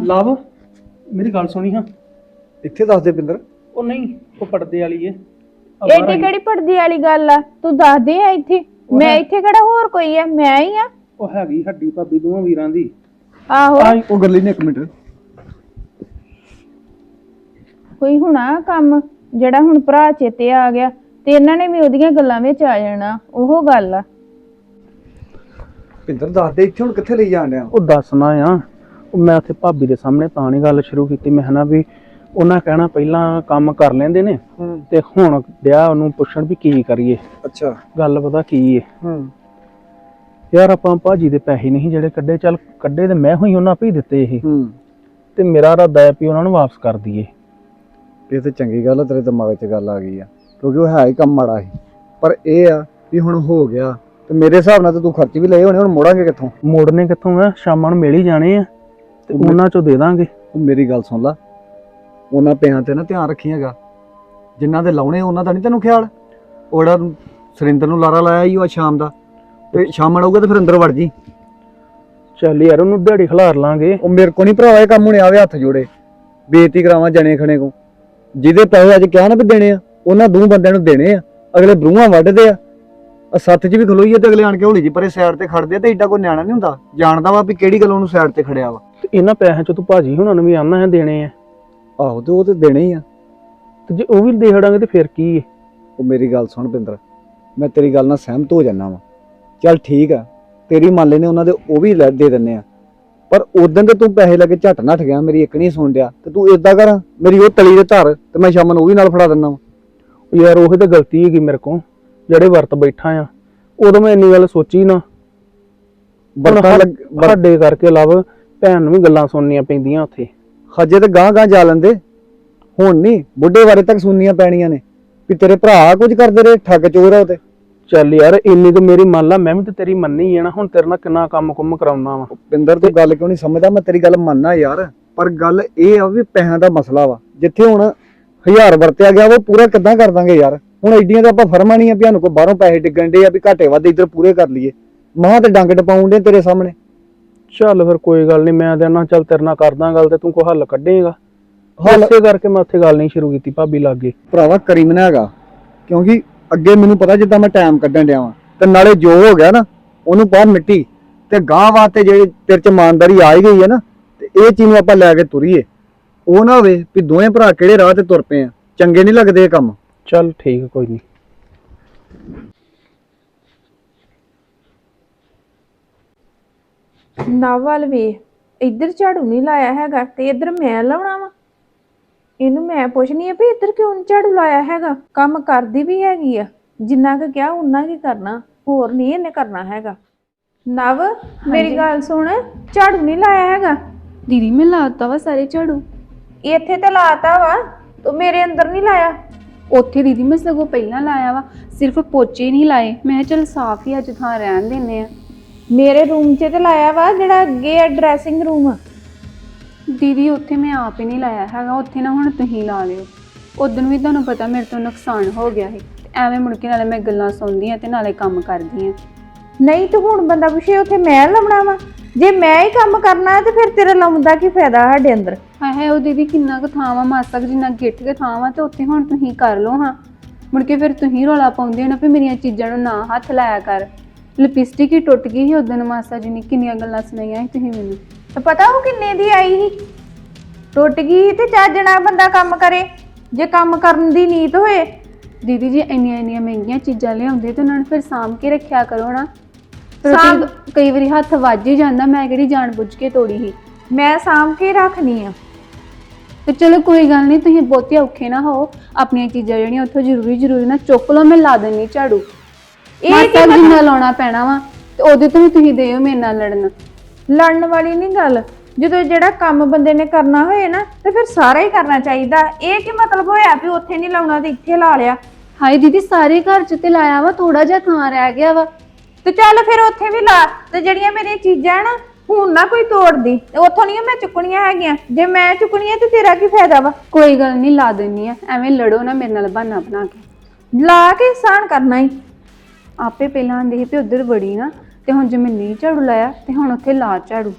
ਲਵ ਮੇਰੀ ਗੱਲ ਸੁਣੀ ਹਾਂ। ਇੱਥੇ ਦੱਸ ਦੇ ਪਿੰਦਰ। ਉਹ ਨਹੀਂ ਉਹ ਪਰਦੇ ਵਾਲੀ ਏ ਇਹ ਤੇ। ਕਿਹੜੀ ਪੜਦੀ ਵਾਲੀ ਗੱਲ ਆ? ਤੂੰ ਦੱਸ ਦੇ ਆ ਇੱਥੇ। ਮੈਂ ਇੱਥੇ ਕਿਹੜਾ ਹੋਰ ਕੋਈ ਆ? ਮੈਂ ਹੀ ਆ। ਉਹ ਹੈਗੀ ਹੱਡੀ ਭਾਬੀ ਦੋਵਾਂ ਵੀਰਾਂ ਦੀ। ਆਹੋ। ਆਈ ਉਹ ਗੁਰਲੀ ਨੇ ਇੱਕ ਮਿੰਟ। ਕੋਈ ਹੁਣਾ ਕੰਮ ਜਿਹੜਾ ਹੁਣ ਭਰਾ ਚੇਤੇ ਆ ਗਿਆ ਤੇ ਇਹਨਾਂ ਨੇ ਵੀ ਉਹਦੀਆਂ ਗੱਲਾਂ ਵਿੱਚ ਆ ਜਾਣਾ। ਉਹ ਗੱਲ ਆ। ਪਿੰਦਰ ਦੱਸ ਦੇ ਇੱਥੇ ਹੁਣ ਕਿੱਥੇ ਲਈ ਜਾਣ ਡਿਆ? ਉਹ ਦੱਸਣਾ ਆ। ਉਹ ਮੈਂ ਉੱਥੇ ਭਾਬੀ ਦੇ ਸਾਹਮਣੇ ਤਾਂ ਨਹੀਂ ਗੱਲ ਸ਼ੁਰੂ ਕੀਤੀ। ਮੈਂ ਨਾ ਵੀ ਉਹਨਾਂ ਕਹਿਣਾ ਪਹਿਲਾਂ ਕੰਮ ਕਰ ਲੈਂਦੇ ਨੇ ਹੂੰ। ਤੇ ਹੁਣ ਡਿਆ ਉਹਨੂੰ ਪੁੱਛਣ ਵੀ ਕੀ ਕਰੀਏ। ਅੱਛਾ। ਗੱਲ ਪਤਾ ਕੀ ਏ? ਹੂੰ। ਯਾਰ ਆਪਾਂ ਭਾਜੀ ਦੇ ਪੈਸੇ ਨਹੀਂ ਜਿਹੜੇ ਕੱਢੇ ਚੱਲ ਕੱਢੇ ਤੇ ਮੈਂ ਹੋਈ ਉਹਨਾਂ ਹੀ ਦਿੱਤੇ ਇਹ। ਹੂੰ। ਤੇ ਮੇਰਾ ਇਰਾਦਾ ਹੈ ਵੀ ਉਹਨਾਂ ਨੂੰ ਵਾਪਸ ਕਰ ਦਈਏ। ਇਹ ਤੇ ਚੰਗੀ ਗੱਲ ਆ ਤੇਰੇ ਦਿਮਾਗ 'ਚ ਗੱਲ ਆ ਗਈ ਆ। ਕਿਉਂਕਿ ਉਹ ਹੈ ਹੀ ਕੰਮ ਮਾੜਾ ਸੀ। ਪਰ ਇਹ ਆ ਵੀ ਹੁਣ ਹੋ ਗਿਆ ਤੇ ਮੇਰੇ ਹਿਸਾਬ ਨਾਲ ਤਾਂ ਤੂੰ ਖਰਚ ਵੀ ਲਏ ਹੋਣੇ ਹੁਣ ਮੋੜਾਂਗੇ ਕਿੱਥੋਂ? ਮੋੜਨੇ ਕਿੱਥੋਂ ਆ? ਸ਼ਾਮਾਂ ਨੂੰ ਮਿਲ ਹੀ ਜਾਣੇ ਆ ਤੇ ਉਹਨਾਂ ਚੋਂ ਦੇ ਦਾਂਗੇ। ਉਹ ਮੇਰੀ ਗੱਲ ਸੁਣ ਲਾ ਉਹਨਾਂ ਪਿਆਂ ਤੇ ਨਾ ਧਿਆਨ ਰੱਖੀ ਹੈਗਾ ਜਿਨ੍ਹਾਂ ਦੇ ਲਾਉਣੇ ਉਹਨਾਂ ਦਾ ਨਹੀਂ ਤੈਨੂੰ ਖਿਆਲ? ਉਹੜਾ ਸੁਰਿੰਦਰ ਨੂੰ ਲਾਰਾ ਲਾਇਆ ਈ ਉਹ ਸ਼ਾਮ ਦਾ। ਤੇ ਸ਼ਾਮ ਆਊਗਾ ਤੇ ਫਿਰ ਅੰਦਰ ਵੜ ਜੀ। ਚੱਲ ਯਾਰ ਉਹਨੂੰ ਦਿਹਾੜੀ ਖਿਲਾਰ ਲਾਂਗੇ। ਉਹ ਮੇਰੇ ਕੋ ਨਹੀਂ ਭਰਾਵਾ ਇਹ ਕੰਮ ਹੁਣੇ ਆਵੇ ਹੱਥ ਜੋੜੇ। ਬੇਇੱਜ਼ਤੀ ਕਰਾਵਾਂ ਜਣੇ ਖਣੇ ਕੋ। ਜਿਹਦੇ ਪੈਸੇ ਅੱਜ ਕਿਹਾ ਨਾ ਵੀ ਦੇਣੇ ਆ ਉਹਨਾਂ ਦੋ ਬੰਦਿਆਂ ਨੂੰ ਦੇਣੇ ਆ। ਅਗਲੇ ਬਰੂਹਾਂ ਵੱਢਦੇ ਆ। ਆ ਸੱਤ 'ਚ ਵੀ ਖਲੋਈਏ ਤੇ ਅਗਲੇ ਆਣ ਕੇ ਹੌਲੀ ਜੀ ਪਰੇ ਸਾਈਡ ਤੇ ਖੜਦੇ ਆ ਤੇ ਏਡਾ ਕੋਈ ਨਿਆਣਾ ਨਹੀਂ ਹੁੰਦਾ। ਜਾਣਦਾ ਵਾ ਵੀ ਕਿਹੜੀ ਗੱਲ ਉਹਨੂੰ ਸਾਈਡ ਤੇ ਖੜਿਆ ਵਾ। ਇਹਨਾਂ ਪੈਸਿਆਂ ਚੋਂ ਤੂੰ ਭਾਜੀ ਹੁਣਾਂ ਨੂੰ ਵੀ ਆਨਾ ਹੈ ਦੇਣੇ ਆ। ਆਹੋ ਤੇ ਉਹ ਤੇ ਦੇਣੇ ਹੀ ਆ। ਤੇ ਜੇ ਉਹ ਵੀ ਦੇ ਹੜਾਂਗੇ ਤੇ ਫਿਰ ਕੀ ਏ? ਉਹ ਮੇਰੀ ਗੱਲ ਸੁਣ ਪਿੰਦਰ ਮੈਂ ਤੇਰੀ ਗੱਲ ਨਾਲ ਸਹਿਮਤ ਹੋ ਜਾਣਾ ਵਾ। ਚੱਲ ਠੀਕ ਆ ਤੇਰੀ ਮੰਨ ਲੈਨੇ ਉਹਨਾਂ ਦੇ ਉਹ ਵੀ ਲੈ ਦੇ ਦਿੰਨੇ ਆ। ਪਰ ਉਦੋਂ ਤੇ ਤੂੰ ਪੈਸੇ ਲੈ ਕੇ ਝੱਟ ਨੱਠ ਗਿਆ ਮੇਰੀ ਇੱਕ ਨਹੀਂ ਸੁਣ ਡਿਆ। ਤੇ ਤੂੰ ਏਦਾਂ ਕਰ ਮੇਰੀ ਉਹ ਤਲੀ ਦੇ ਧਰ ਤੇ ਮੈਂ ਸ਼ਾਮ ਨੂੰ ਉਹ ਵੀ ਨਾਲ ਫੜਾ ਦਿੰਦਾ ਵਾ। ਯਾਰ ਉਹ ਤਾਂ ਗਲਤੀ ਹੈਗੀ ਮੇਰੇ ਕੋਲ। ਜਿਹੜੇ ਵਰਤ ਬੈਠਾ ਆ ਉਦੋਂ ਮੈਂ ਇੰਨੀ ਗੱਲ ਸੋਚੀ ਨਾ। ਬਰਤਾ ਲੱਗ ਸਾਡੇ ਕਰਕੇ ਲਵ ਭੈਣ ਨੂੰ ਵੀ ਗੱਲਾਂ ਸੁਣਨੀਆਂ ਪੈਂਦੀਆਂ ਉੱਥੇ। ਹਜੇ ਤੇ ਗਾਂ ਗਾਂ ਜਾ ਲੈਂਦੇ। ਹੁਣ ਨਹੀਂ ਬੁੱਢੇ ਬਾਰੇ ਤੱਕ ਸੁਣਨੀਆਂ ਪੈਣੀਆਂ ਨੇ ਵੀ ਤੇਰੇ ਭਰਾ ਕੁਝ ਕਰਦੇ ਰਹੇ ਠੱਗ ਚੋਰ ਆ ਉਹ ਤੇ। ਚੱਲ ਯਾਰ ਇੰਨੀ ਤਾਂ ਮੇਰੀ ਮੰਨ ਲਾ ਮੈਂ ਵੀ ਤੇ ਤੇਰੀ ਮੰਨੀ ਹੈ ਨਾ ਹੁਣ ਤੇਰੇ ਨਾਲ ਕਿੰਨਾ ਕੰਮ ਕੁੰਮ ਕਰਾਉਣਾ ਵਾ। ਪਿੰਦਰ ਤੂੰ ਗੱਲ ਕਿਉਂ ਨਹੀਂ ਸਮਝਦਾ? ਮੈਂ ਤੇਰੀ ਗੱਲ ਮੰਨਣਾ ਯਾਰ ਪਰ ਗੱਲ ਇਹ ਆ ਵੀ ਪੈਸਿਆਂ ਦਾ ਮਸਲਾ ਵਾ। ਜਿੱਥੇ ਹੁਣ ਹਜ਼ਾਰ ਵਰਤਿਆ ਗਿਆ ਉਹ ਪੂਰਾ ਕਿੱਦਾਂ ਕਰ ਦਾਂਗੇ ਯਾਰ? ਹੁਣ ਐਡੀਆਂ ਤਾਂ ਆਪਾਂ ਫਰਮਾਂ ਨਹੀਂ ਆ ਵੀ ਸਾਨੂੰ ਕੋਈ ਬਾਹਰੋਂ ਪੈਸੇ ਡਿੱਗਣ ਦੇ ਆ ਵੀ ਘਾਟੇ ਵੱਧ ਇੱਧਰ ਪੂਰੇ ਕਰ ਲਈਏ। ਮਹਾਂ ਤੇ ਡੰਗ ਟਪਾਉਣ ਦੇ ਤੇਰੇ ਸਾਹਮਣੇ। ਚੱਲ ਫਿਰ ਕੋਈ ਗੱਲ ਨਹੀਂ ਮੈਂ ਤੇ ਨਾ ਚੱਲ ਤੇਰੇ ਨਾਲ ਕਰਦਾ ਗੱਲ ਤੇ ਤੂੰ ਕੋਈ ਹੱਲ ਕੱਢੇਗਾ। ਹੱਲ- ਇਸੇ ਕਰਕੇ ਮੈਂ ਉੱਥੇ ਗੱਲ ਨਹੀਂ ਸ਼ੁਰੂ ਕੀਤੀ ਭਾਬੀ ਲਾਗੇ। ਭਰਾਵਾ ਕਰੀਮ ਨੇ ਹੈਗਾ ਕਿਉਂਕਿ ਅੱਗੇ ਮੈਨੂੰ ਪਤਾ ਜਿੱਦਾਂ ਮੈਂ ਟਾਈਮ ਕੱਢਣ ਡਿਆ ਵਾਂ ਤੇ ਨਾਲੇ ਜੋ ਹੋ ਗਿਆ ਨਾ ਉਹਨੂੰ ਬਾਹਰ ਮਿੱਟੀ ਤੇ ਗਾਂ ਵਾਸਤੇ ਜਿਹੜੇ ਤੇਰੇ ਚ ਇਮਾਨਦਾਰੀ ਆ ਹੀ ਗਈ ਹੈ ਨਾ ਤੇ ਇਹ ਚੀਜ਼ ਨੂੰ ਆਪਾਂ ਲੈ ਕੇ ਤੁਰੀਏ। ਉਹ ਨਾ ਹੋਵੇ ਵੀ ਦੋਵੇਂ ਭਰਾ ਕਿਹੜੇ ਰਾਹ ਤੇ ਤੁਰ ਪਏ ਆ ਚੰਗੇ ਨਹੀਂ ਲੱਗਦੇ ਇਹ ਕੰਮ। ਚੱਲ ਠੀਕ ਕੋਈ ਨਹੀਂ ਨਵ ਵੱਲ ਵੇ ਇੱਧਰ ਝਾੜੂ ਨਹੀਂ ਲਾਇਆ ਹੈਗਾ ਤੇ ਇੱਧਰ ਮੈਂ ਲਾਉਣਾ ਵਾ। ਇਹਨੂੰ ਮੈਂ ਪੁੱਛਣੀ ਆ ਵੀ ਇੱਧਰ ਕਿਉਂ ਨੀ ਝਾੜੂ ਲਾਇਆ ਹੈਗਾ? ਕੰਮ ਕਰਦੀ ਵੀ ਹੈਗੀ ਆ ਜਿੰਨਾ ਕੁ ਕਿਹਾ ਉਨਾ ਕੀ ਕਰਨਾ ਹੋਰ ਨਹੀਂ ਇਹਨੇ ਕਰਨਾ ਹੈਗਾ। ਨਵ ਮੇਰੀ ਗੱਲ ਸੁਣ ਝਾੜੂ ਨਹੀਂ ਲਾਇਆ ਹੈਗਾ? ਦੀਦੀ ਮੈਂ ਲਾਤਾ ਵਾ ਸਾਰੇ ਝਾੜੂ। ਇੱਥੇ ਤੇ ਲਾਤਾ ਵਾ ਤੂੰ ਮੇਰੇ ਅੰਦਰ ਨਹੀਂ ਲਾਇਆ? ਉੱਥੇ ਦੀਦੀ ਮੈਂ ਸਗੋਂ ਪਹਿਲਾਂ ਲਾਇਆ ਵਾ ਸਿਰਫ ਪੋਚੇ ਨਹੀਂ ਲਾਏ। ਮੈਂ ਕਿਹਾ ਚਲ ਸਾਫ਼ ਹੀ ਅੱਜ ਥਾਂ ਰਹਿਣ ਦਿੰਨੇ ਆ। ਮੇਰੇ ਰੂਮ 'ਚ ਤੇ ਲਾਇਆ ਵਾ ਜਿਹੜਾ ਅੱਗੇ ਆ ਡਰੈਸਿੰਗ ਰੂਮ ਦੀਦੀ ਉੱਥੇ ਮੈਂ ਆਪ ਹੀ ਨਹੀਂ ਲਾਇਆ ਹੈਗਾ ਉੱਥੇ ਨਾ ਹੁਣ ਤੁਸੀਂ ਲਾ ਲਿਓ। ਉਦੋਂ ਵੀ ਤੁਹਾਨੂੰ ਪਤਾ ਮੇਰੇ ਤੋਂ ਨੁਕਸਾਨ ਹੋ ਗਿਆ ਸੀ। ਤੇ ਐਵੇਂ ਮੁੜ ਕੇ ਨਾਲੇ ਮੈਂ ਗੱਲਾਂ ਸੁਣਦੀ ਆ ਤੇ ਨਾਲੇ ਕੰਮ ਕਰਦੀ ਆ ਨਹੀਂ ਤੇ ਹੁਣ ਬੰਦਾ ਪੁੱਛੇ ਉੱਥੇ ਮੈਂ ਲਾਉਣਾ ਵਾ? ਜੇ ਮੈਂ ਹੀ ਕੰਮ ਕਰਨਾ ਤੇ ਫਿਰ ਤੇਰਾ ਲਾਉਣ ਦਾ ਕੀ ਫਾਇਦਾ ਸਾਡੇ ਅੰਦਰ? ਹਾਏ ਉਹ ਦੀਦੀ ਕਿੰਨਾ ਕੁ ਥਾਂ ਵਾ ਮਾਸਾ ਕੁ ਜਿੰਨਾ ਗਿੱਠ ਕੇ ਥਾਂ ਵਾ ਤੇ ਉੱਥੇ ਹੁਣ ਤੁਸੀਂ ਕਰ ਲਓ ਹਾਂ। ਮੁੜ ਕੇ ਫਿਰ ਤੁਸੀਂ ਰੌਲਾ ਪਾਉਂਦੇ ਹੋ ਨਾ ਵੀ ਮੇਰੀਆਂ ਚੀਜ਼ਾਂ ਨੂੰ ਨਾ ਹੱਥ ਲਾਇਆ ਕਰ। ਲਿਪਸਟਿਕ ਹੀ ਟੁੱਟ ਗਈ ਸੀ ਉਦੋਂ ਮਾਸਾ ਜੀ ਨੇ ਕਿੰਨੀਆਂ ਗੱਲਾਂ ਸੁਣਾਈਆਂ ਸੀ ਤੁਸੀਂ ਮੈਨੂੰ। ਤੇ ਪਤਾ ਉਹ ਕਿੰਨੇ ਦੀ ਆਈ ਸੀ? ਟੁੱਟ ਗਈ ਤੇ ਚੱਜਣਾ ਬੰਦਾ ਕੰਮ ਕਰੇ। ਜੇ ਕੰਮ ਕਰਨ ਦੀ ਨੀਤ ਹੋਏ ਦੀਦੀ ਜੀ ਇੰਨੀਆਂ ਇੰਨੀਆਂ ਮਹਿੰਗੀਆਂ ਚੀਜ਼ਾਂ ਲਿਆਉਂਦੇ ਤੇ ਉਹਨਾਂ ਨੂੰ ਫਿਰ ਸਾਂਭ ਕੇ ਰੱਖਿਆ ਕਰੋ ਨਾ। ਸਾਂਭ- ਕਈ- ਕਈ ਵਾਰੀ ਹੱਥ ਵੱਜ ਹੀ ਜਾਂਦਾ ਮੈਂ ਕਿਹੜੀ ਜਾਣ ਬੁੱਝ ਕੇ ਤੋੜੀ ਸੀ। ਮੈਂ ਸਾਂਭ ਕੇ ਰੱਖਨੀ ਆ ਤੇ ਚਲੋ ਕੋਈ ਗੱਲ ਨਹੀਂ ਤੁਸੀਂ ਬਹੁਤੇ ਔਖੇ ਨਾ ਹੋ ਆਪਣੀਆਂ ਚੀਜ਼ਾਂ ਜਿਹੜੀਆਂ ਉੱਥੋਂ ਜ਼ਰੂਰੀ ਜ਼ਰੂਰੀ ਨਾ ਚੁੱਕ ਲਓ ਮੈਂ ਲਾ ਦਿੰਨੀ ਝਾੜੂ। ਇਹ ਮਤਲਬ? ਜਿੰਨਾ ਲਾਉਣਾ ਪੈਣਾ ਵਾ ਤੇ ਉਹਦੇ ਤੋਂ ਵੀ ਤੁਸੀਂ ਦਿਓ ਮੇਰੇ ਨਾਲ ਲੜਨ। ਲੜਨ ਵਾਲੀ ਨਹੀਂ ਗੱਲ। ਜਦੋਂ ਜਿਹੜਾ ਕੰਮ ਬੰਦੇ ਨੇ ਕਰਨਾ ਹੋਏ ਨਾ ਤੇ ਫਿਰ ਸਾਰਾ ਹੀ ਕਰਨਾ ਚਾਹੀਦਾ। ਇਹ ਕੀ ਮਤਲਬ ਹੋਇਆ ਵੀ ਉੱਥੇ ਨਹੀਂ ਲਾਉਣਾ ਤੇ ਇੱਥੇ ਲਾ ਲਿਆ? ਹਾਏ ਦੀਦੀ ਸਾਰੇ ਘਰ ਚ ਤੇ ਲਾਇਆ ਵਾ ਥੋੜਾ ਜਿਹਾ ਥਾਂ ਰਹਿ ਗਿਆ ਵਾ। ਤੇ ਚੱਲ ਫਿਰ ਉੱਥੇ ਵੀ ਲਾ। ਤੇ ਜਿਹੜੀਆਂ ਮੇਰੀਆਂ ਚੀਜ਼ਾਂ ਨਾ ਹੁਣ ਨਾ ਕੋਈ ਤੋੜਦੀ। ਤੇ ਉੱਥੋਂ ਨਹੀਂ ਮੈਂ ਚੁੱਕਣੀਆਂ ਹੈਗੀਆਂ। ਜੇ ਮੈਂ ਚੁੱਕਣੀਆਂ ਤੇ ਤੇਰਾ ਕੀ ਫਾਇਦਾ ਵਾ? ਕੋਈ ਗੱਲ ਨਹੀਂ ਲਾ ਦਿੰਨੀ ਆ। ਐਵੇਂ ਲੜੋ ਨਾ ਮੇਰੇ ਨਾਲ ਬਹਾਨਾ ਬਣਾ ਕੇ। ਲਾ ਕੇ ਸਾਨ ਕਰਨਾ ਹੀ ਆਪੇ ਪਹਿਲਾਂ ਆਂਦੇ ਸੀ ਵੀ ਉਧਰ ਵੜੀ ਨਾ, ਤੇ ਹੁਣ ਜੇ ਮੈਂ ਨਹੀਂ ਝਾੜੂ ਲਾਇਆ, ਤੇ ਹੁਣ ਉੱਥੇ ਲਾ ਝਾੜੂ।